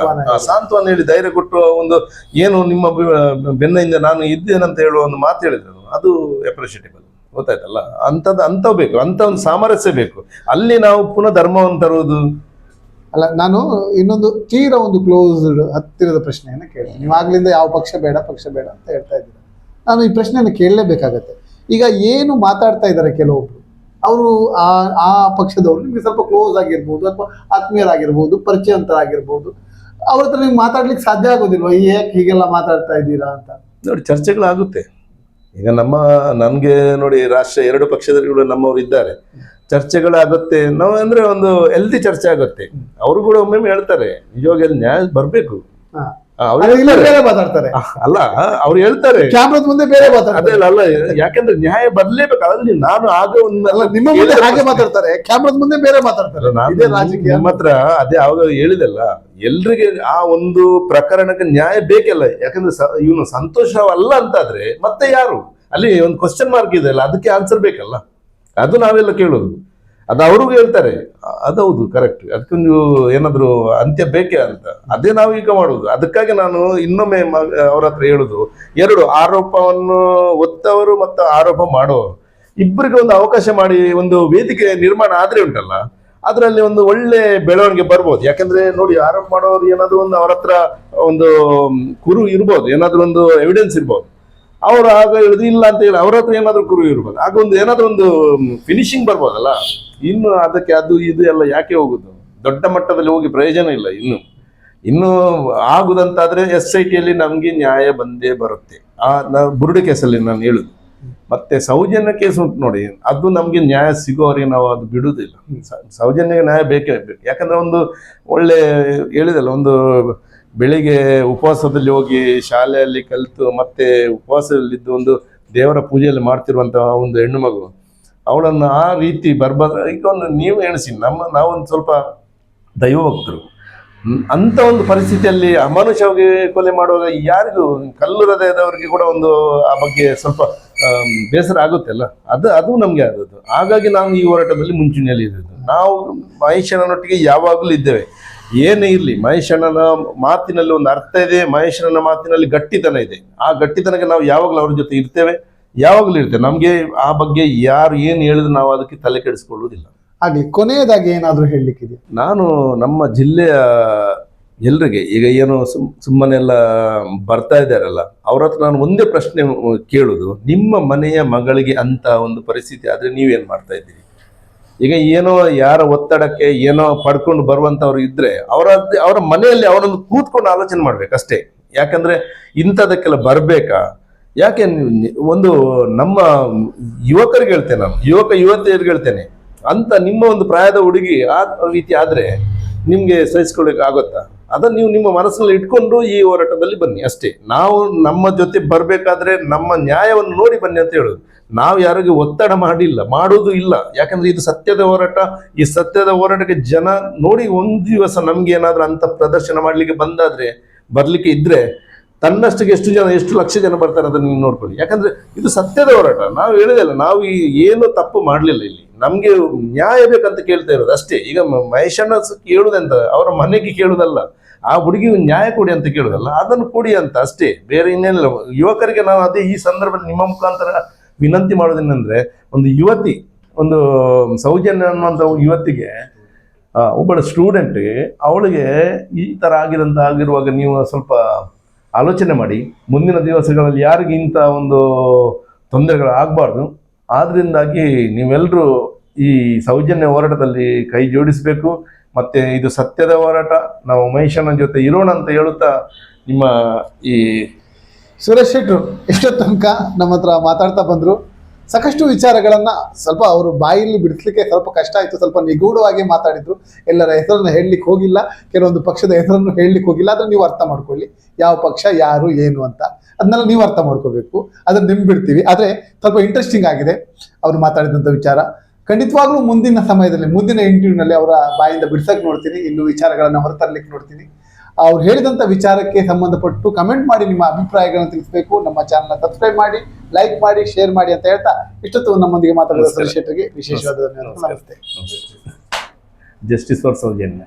B: ಸಾಂತ್ವನ
C: ಹೇಳಿ. ಧೈರ್ಯ ಕೊಟ್ಟು ಒಂದು ಏನು ನಿಮ್ಮ ಬೆನ್ನೆಯಿಂದ ಬೆನ್ನಿಂದ ನಾನು ಇದ್ದೇನಂತ ಹೇಳುವ ಒಂದು ಮಾತು ಹೇಳಿದ್ರು ಅದು ಅಪ್ರಿಷಿಯೇಟಬಲ್ ಗೊತ್ತಾಯ್ತಲ್ಲ? ಅಂಥದ್ದು ಅಂಥವು ಬೇಕು ಅಂಥ ಒಂದು ಸಾಮರಸ್ಯ ಬೇಕು. ಅಲ್ಲಿ ನಾವು ಪುನಃ ಧರ್ಮವನ್ನು ತರುವುದು?
B: ಅಲ್ಲ ನಾನು ಇನ್ನೊಂದು ತೀರ ಒಂದು ಕ್ಲೋಸ್ಡ್ ಹತ್ತಿರದ ಪ್ರಶ್ನೆಯನ್ನು ಕೇಳಿ ನೀವು ಆಗ್ಲಿಂದ ಯಾವ ಪಕ್ಷ ಬೇಡ ಪಕ್ಷ ಬೇಡ ಅಂತ ಹೇಳ್ತಾ ಇದ್ದೀರಾ. ನಾನು ಈ ಪ್ರಶ್ನೆಯನ್ನು ಕೇಳಲೇಬೇಕಾಗತ್ತೆ. ಈಗ ಏನು ಮಾತಾಡ್ತಾ ಇದ್ದಾರೆ ಕೆಲವೊಬ್ರು? ಅವರು ಆ ಆ ಪಕ್ಷದವರು ನಿಮಗೆ ಸ್ವಲ್ಪ ಕ್ಲೋಸ್ ಆಗಿರ್ಬೋದು ಅಥವಾ ಆತ್ಮೀಯರಾಗಿರ್ಬೋದು ಪರಿಚಯಂತರಾಗಿರ್ಬೋದು ಅವ್ರ ಹತ್ರ ನಿಮ್ಗೆ ಮಾತಾಡ್ಲಿಕ್ಕೆ ಸಾಧ್ಯ ಆಗೋದಿಲ್ವಾ? ಯಾಕೆ ಹೀಗೆಲ್ಲ ಮಾತಾಡ್ತಾ ಇದ್ದೀರಾ ಅಂತ?
C: ನೋಡಿ ಚರ್ಚೆಗಳಾಗುತ್ತೆ. ಈಗ ನಮ್ಮ ನನಗೆ ನೋಡಿ ರಾಷ್ಟ್ರ ಎರಡು ಪಕ್ಷದಲ್ಲಿ ನಮ್ಮವರು ಇದ್ದಾರೆ. ಚರ್ಚೆಗಳಾಗುತ್ತೆ. ನಾವು ಅಂದರೆ ಒಂದು ಹೆಲ್ದಿ ಚರ್ಚೆ ಆಗುತ್ತೆ. ಅವರು ಕೂಡ ಒಮ್ಮೊಮ್ಮೆ ಹೇಳ್ತಾರೆ ನಿಜವಾಗಿ ನ್ಯಾಯ ಬರ್ಬೇಕು.
B: ಬೇರೆ ಮಾತಾಡ್ತಾರೆ.
C: ಅಲ್ಲ ಅವ್ರು ಹೇಳ್ತಾರೆ.
B: ಕ್ಯಾಮ್ರದ ಮುಂದೆ ಬೇರೆ ಮಾತಾಡ್ತಾರೆ.
C: ಅಲ್ಲ ಅಲ್ಲ ಯಾಕಂದ್ರೆ ನ್ಯಾಯ ಬರ್ಲೇಬೇಕು ಅದ್ರಲ್ಲಿ ನಾನು ಆಗ
B: ಒಂದಲ್ಲ ನಿಮ್ಮ ಮುಂದೆ ಹಾಗೆ ಮಾತಾಡ್ತಾರೆ. ಕ್ಯಾಮ್ರಾದ ಮುಂದೆ ಬೇರೆ ಮಾತಾಡ್ತಾರೆ.
C: ನಾನು
B: ಇದೇ ರಾಜಕೀಯ.
C: ನಿಮ್ಮ ಹತ್ರ ಅದೇ ಅವಾಗ ಹೇಳಿದಲ್ಲ ಎಲ್ರಿಗೆ ಆ ಒಂದು ಪ್ರಕರಣಕ್ಕೆ ನ್ಯಾಯ ಬೇಕಲ್ಲ ಯಾಕಂದ್ರೆ ಇವನು ಸಂತೋಷವಲ್ಲ ಅಂತಾದ್ರೆ ಮತ್ತೆ ಯಾರು? ಅಲ್ಲಿ ಒಂದು ಕ್ವಶನ್ ಮಾರ್ಕ್ ಇದೆ ಅಲ್ಲ ಅದಕ್ಕೆ ಆನ್ಸರ್ ಬೇಕಲ್ಲ. ಅದು ನಾವೆಲ್ಲ ಕೇಳೋದು. ಅದು ಅವ್ರಿಗೂ ಹೇಳ್ತಾರೆ. ಅದೌದು ಕರೆಕ್ಟ್ ಅದಕ್ಕೊಂದು ಏನಾದರೂ ಅಂತ್ಯ ಬೇಕೇ ಅಂತ. ಅದೇ ನಾವು ಈಗ ಮಾಡುವುದು ಅದಕ್ಕಾಗಿ ನಾನು ಇನ್ನೊಮ್ಮೆ ಅವ್ರ ಹತ್ರ ಹೇಳುದು. ಎರಡು, ಆರೋಪವನ್ನು ಒತ್ತವರು ಮತ್ತು ಆರೋಪ ಮಾಡೋರು ಇಬ್ಬರಿಗೆ ಒಂದು ಅವಕಾಶ ಮಾಡಿ ಒಂದು ವೇದಿಕೆ ನಿರ್ಮಾಣ ಆದರೆ ಉಂಟಲ್ಲ, ಅದರಲ್ಲಿ ಒಂದು ಒಳ್ಳೆ ಬೆಳವಣಿಗೆ ಬರ್ಬೋದು. ಯಾಕಂದ್ರೆ ನೋಡಿ, ಆರೋಪ ಮಾಡೋರು ಏನಾದರೂ ಒಂದು ಅವ್ರ ಹತ್ರ ಒಂದು ಕುರು ಇರ್ಬೋದು. ಏನಾದರೂ ಒಂದು ಎವಿಡೆನ್ಸ್ ಇರ್ಬೋದು. ಅವರು ಆಗ ಇಲ್ಲ ಅಂತ ಹೇಳಿ ಅವ್ರ ಹತ್ರ ಏನಾದ್ರು ಕುರು ಇರ್ಬೋದು. ಆಗ ಒಂದು ಏನಾದ್ರು ಒಂದು ಫಿನಿಶಿಂಗ್ ಬರ್ಬೋದಲ್ಲ? ಇನ್ನು ಅದಕ್ಕೆ ಅದು, ಇದು ಎಲ್ಲ ಯಾಕೆ ಹೋಗುದು? ದೊಡ್ಡ ಮಟ್ಟದಲ್ಲಿ ಹೋಗಿ ಪ್ರಯೋಜನ ಇಲ್ಲ ಇನ್ನು. ಇನ್ನು ಆಗುದಂತಾದ್ರೆ ಎಸ್ ಐ ಟಿಯಲ್ಲಿ ನಮ್ಗೆ ನ್ಯಾಯ ಬಂದೇ ಬರುತ್ತೆ. ಆ ನಾವು ಬುರುಡೆ ಕೇಸಲ್ಲಿ ನಾನು ಹೇಳುದು. ಮತ್ತೆ ಸೌಜನ್ಯ ಕೇಸ್ ಉಂಟು ನೋಡಿ, ಅದು ನಮ್ಗೆ ನ್ಯಾಯ ಸಿಗೋವರೆಗೆ ನಾವು ಅದು ಬಿಡುವುದಿಲ್ಲ. ಸ- ಸೌಜನ್ಯಗೆ ನ್ಯಾಯ ಬೇಕೇ ಬೇಕು. ಯಾಕಂದ್ರೆ ಒಂದು ಒಳ್ಳೆ, ಹೇಳಿದಲ್ಲ, ಒಂದು ಬೆಳಿಗ್ಗೆ ಉಪವಾಸದಲ್ಲಿ ಹೋಗಿ ಶಾಲೆಯಲ್ಲಿ ಕಲಿತು ಮತ್ತೆ ಉಪವಾಸದಲ್ಲಿದ್ದು ಒಂದು ದೇವರ ಪೂಜೆಯಲ್ಲಿ ಮಾಡ್ತಿರುವಂತಹ ಒಂದು ಹೆಣ್ಣು ಮಗು, ಅವಳನ್ನು ಆ ರೀತಿ ಬರ್ಬಾರ್ದು ಈಗ ಒಂದು ನೀವು ಎಣಿಸಿ, ನಮ್ಮ, ನಾವೊಂದು ಸ್ವಲ್ಪ ದೈವಭಕ್ತರು. ಅಂತ ಒಂದು ಪರಿಸ್ಥಿತಿಯಲ್ಲಿ ಅಮಾನುಷವಾಗಿ ಕೊಲೆ ಮಾಡುವಾಗ ಯಾರಿಗೂ ಕಲ್ಲು ಹೃದಯದವರಿಗೆ ಕೂಡ ಒಂದು ಆ ಬಗ್ಗೆ ಸ್ವಲ್ಪ ಬೇಸರ ಆಗುತ್ತೆ ಅಲ್ಲ? ಅದು ಅದು ನಮಗೆ ಆದದ್ದು. ಹಾಗಾಗಿ ನಾವು ಈ ಹೋರಾಟದಲ್ಲಿ ಮುಂಚೂಣಿಯಲ್ಲಿ ಇದ್ದದ್ದು ನಾವು ಮಹೇಶ್ವರನೊಟ್ಟಿಗೆ ಯಾವಾಗಲೂ ಇದ್ದೇವೆ. ಏನೇ ಇರಲಿ ಮಹೇಶಣ್ಣನ ಮಾತಿನಲ್ಲಿ ಒಂದು ಅರ್ಥ ಇದೆ ಮಹೇಶಣ್ಣನ ಮಾತಿನಲ್ಲಿ ಗಟ್ಟಿತನ ಇದೆ. ಆ ಗಟ್ಟಿತನಕ್ಕೆ ನಾವು ಯಾವಾಗಲೂ ಅವ್ರ ಜೊತೆ ಇರ್ತೇವೆ ಯಾವಾಗಲೂ ಇರ್ತೇವೆ. ನಮಗೆ ಆ ಬಗ್ಗೆ ಯಾರು ಏನು ಹೇಳಿದ್ರು ನಾವು ಅದಕ್ಕೆ ತಲೆ ಕೆಡಿಸ್ಕೊಳ್ಳುವುದಿಲ್ಲ.
B: ಹಾಗೆ ಕೊನೆಯದಾಗಿ ಏನಾದರೂ ಹೇಳಲಿಕ್ಕಿದೆ
C: ನಾನು ನಮ್ಮ ಜಿಲ್ಲೆಯ ಎಲ್ರಿಗೆ ಈಗ ಏನು ಸುಮ್ ಸುಮ್ಮನೆ ಎಲ್ಲ ಬರ್ತಾ ಇದ್ದಾರಲ್ಲ ಅವ್ರ ಹತ್ರ ನಾನು ಒಂದೇ ಪ್ರಶ್ನೆ ಕೇಳುದು ನಿಮ್ಮ ಮನೆಯ ಮಗಳಿಗೆ ಅಂತ ಒಂದು ಪರಿಸ್ಥಿತಿ ಆದ್ರೆ ನೀವೇನ್ ಮಾಡ್ತಾ ಇದ್ದೀರಿ? ಈಗ ಏನೋ ಯಾರ ಒತ್ತಡಕ್ಕೆ ಏನೋ ಪಡ್ಕೊಂಡು ಬರುವಂತವ್ರು ಇದ್ರೆ ಅವರ ಅವರ ಮನೆಯಲ್ಲಿ ಅವರನ್ನು ಕೂತ್ಕೊಂಡು ಆಲೋಚನೆ ಮಾಡ್ಬೇಕಷ್ಟೇ ಯಾಕಂದ್ರೆ ಇಂಥದಕ್ಕೆಲ್ಲ ಬರ್ಬೇಕಾ? ಯಾಕೆ ಒಂದು ನಮ್ಮ ಯುವಕರಿಗೆ ಹೇಳ್ತೇನೆ ನಾನು, ಯುವಕ ಯುವತಿಯರಿಗೆ ಹೇಳ್ತೇನೆ. ಅಂತ ನಿಮ್ಮ ಒಂದು ಪ್ರಾಯದ ಹುಡುಗಿ ಆ ರೀತಿ ಆದ್ರೆ ನಿಮ್ಗೆ ಸಹಿಸ್ಕೊಳ್ಳಿಕ್ಕೆ ಆಗುತ್ತಾ? ಅದನ್ನ ನೀವು ನಿಮ್ಮ ಮನಸ್ಸಿನಲ್ಲಿ ಇಟ್ಕೊಂಡು ಈ ಹೋರಾಟದಲ್ಲಿ ಬನ್ನಿ ಅಷ್ಟೇ. ನಾವು ನಮ್ಮ ಜೊತೆ ಬರಬೇಕಾದ್ರೆ ನಮ್ಮ ನ್ಯಾಯವನ್ನು ನೋಡಿ ಬನ್ನಿ ಅಂತ ಹೇಳೋದು. ನಾವು ಯಾರಿಗೂ ಒತ್ತಡ ಮಾಡಿಲ್ಲ ಮಾಡುವುದು ಇಲ್ಲ. ಯಾಕಂದ್ರೆ ಇದು ಸತ್ಯದ ಹೋರಾಟ. ಈ ಸತ್ಯದ ಹೋರಾಟಕ್ಕೆ ಜನ ನೋಡಿ ಒಂದು ದಿವಸ ನಮ್ಗೆ ಏನಾದ್ರೂ ಅಂತ ಪ್ರದರ್ಶನ ಮಾಡ್ಲಿಕ್ಕೆ ಬಂದಾದ್ರೆ, ಬರ್ಲಿಕ್ಕೆ ಇದ್ರೆ ತನ್ನಷ್ಟಕ್ಕೆ ಎಷ್ಟು ಜನ, ಎಷ್ಟು ಲಕ್ಷ ಜನ ಬರ್ತಾರೆ ಅದನ್ನ ನೀವು ನೋಡ್ಕೊಳ್ಳಿ. ಯಾಕಂದ್ರೆ ಇದು ಸತ್ಯದ ಹೋರಾಟ. ನಾವು ಹೇಳಿದಲ್ಲ ನಾವು ಈ ಏನು ತಪ್ಪು ಮಾಡ್ಲಿಲ್ಲ ಇಲ್ಲಿ. ನಮ್ಗೆ ನ್ಯಾಯ ಬೇಕಂತ ಕೇಳ್ತಾ ಇರೋದು ಅಷ್ಟೇ. ಈಗ ಮಹೇಶಣ್ಣ ಕೇಳುದಂತ ಅವರ ಮನೆಗೆ ಕೇಳುದಲ್ಲ, ಆ ಹುಡುಗಿಗೆ ನ್ಯಾಯ ಕೊಡಿ ಅಂತ ಕೇಳುದಲ್ಲ, ಅದನ್ನು ಕೊಡಿ ಅಂತ ಅಷ್ಟೇ. ಬೇರೆ ಇನ್ನೇನಿಲ್ಲ. ಯುವಕರಿಗೆ ನಾನು ಅದೇ ಈ ಸಂದರ್ಭದಲ್ಲಿ ನಿಮ್ಮ ಮುಖಾಂತರ ವಿನಂತಿ ಮಾಡೋದೇನೆಂದ್ರೆ ಒಂದು ಯುವತಿ, ಒಂದು ಸೌಜನ್ಯ ಅನ್ನುವಂಥ ಯುವತಿಗೆ ಒಬ್ಬಳ ಸ್ಟೂಡೆಂಟ್ಗೆ ಅವಳಿಗೆ ಈ ಥರ ಆಗಿದಂತ ಆಗಿರುವಾಗ ನೀವು ಸ್ವಲ್ಪ ಆಲೋಚನೆ ಮಾಡಿ. ಮುಂದಿನ ದಿವಸಗಳಲ್ಲಿ ಯಾರಿಗೆ ಇಂಥ ಒಂದು ತೊಂದರೆಗಳು ಆಗಬಾರ್ದು ಆದ್ರಿಂದಾಗಿ ನೀವೆಲ್ಲರೂ ಈ ಸೌಜನ್ಯ ಹೋರಾಟದಲ್ಲಿ ಕೈ ಜೋಡಿಸಬೇಕು. ಮತ್ತೆ ಇದು ಸತ್ಯದ ಹೋರಾಟ, ನಾವು ಮಹೇಶನ ಜೊತೆ ಇರೋಣ ಅಂತ ಹೇಳುತ್ತಾ ನಿಮ್ಮ ಈ
B: ಸುರೇಶ್ ಶೆಟ್ರು ಎಷ್ಟೊತ್ತು ತನಕ ನಮ್ಮ ಹತ್ರ ಮಾತಾಡ್ತಾ ಬಂದರು. ಸಾಕಷ್ಟು ವಿಚಾರಗಳನ್ನು ಸ್ವಲ್ಪ ಅವರು ಬಾಯಲ್ಲಿ ಬಿಡಿಸ್ಲಿಕ್ಕೆ ಸ್ವಲ್ಪ ಕಷ್ಟ ಆಯ್ತು, ಸ್ವಲ್ಪ ನಿಗೂಢವಾಗಿ ಮಾತಾಡಿದ್ರು. ಎಲ್ಲರ ಹೆಸರನ್ನ ಹೇಳಲಿಕ್ಕೆ ಹೋಗಿಲ್ಲ, ಕೆಲವೊಂದು ಪಕ್ಷದ ಹೆಸರನ್ನು ಹೇಳಲಿಕ್ಕೆ ಹೋಗಿಲ್ಲ ಅದನ್ನು ನೀವು ಅರ್ಥ ಮಾಡ್ಕೊಳ್ಳಿ, ಯಾವ ಪಕ್ಷ, ಯಾರು, ಏನು ಅಂತ. ಅದನ್ನೆಲ್ಲ ನೀವು ಅರ್ಥ ಮಾಡ್ಕೋಬೇಕು. ಅದನ್ನ ನಿಮ್ಗೆ ಬಿಡ್ತೀವಿ. ಆದರೆ ಸ್ವಲ್ಪ ಇಂಟ್ರೆಸ್ಟಿಂಗ್ ಆಗಿದೆ ಅವರು ಮಾತಾಡಿದಂಥ ವಿಚಾರ. ಖಂಡಿತವಾಗ್ಲೂ ಮುಂದಿನ ಸಮಯದಲ್ಲಿ ಮುಂದಿನ ಇಂಟರ್ವ್ಯೂನಲ್ಲಿ ಅವರ ಬಾಯಿಂದ ಬಿಡ್ಸಕ್ಕೆ ನೋಡ್ತೀನಿ. ಇನ್ನು ವಿಚಾರಗಳನ್ನು ಹೊರತರ್ಲಿಕ್ಕೆ ನೋಡ್ತೀನಿ. ಅವ್ರು ಹೇಳಿದಂಥ ವಿಚಾರಕ್ಕೆ ಸಂಬಂಧಪಟ್ಟು ಕಮೆಂಟ್ ಮಾಡಿ ನಿಮ್ಮ ಅಭಿಪ್ರಾಯಗಳನ್ನು ತಿಳಿಸಬೇಕು. ನಮ್ಮ ಚಾನಲ್ನ ಸಬ್ಸ್ಕ್ರೈಬ್ ಮಾಡಿ ಲೈಕ್ ಮಾಡಿ ಶೇರ್ ಮಾಡಿ ಅಂತ ಹೇಳ್ತಾ ಇಷ್ಟೊತ್ತು ನಮ್ಮೊಂದಿಗೆ ಮಾತಾಡಿದ ಸದಸ್ಯರಿಗೆ ವಿಶೇಷವಾದ ನಮಸ್ತೆ.
C: Justice for Soujanya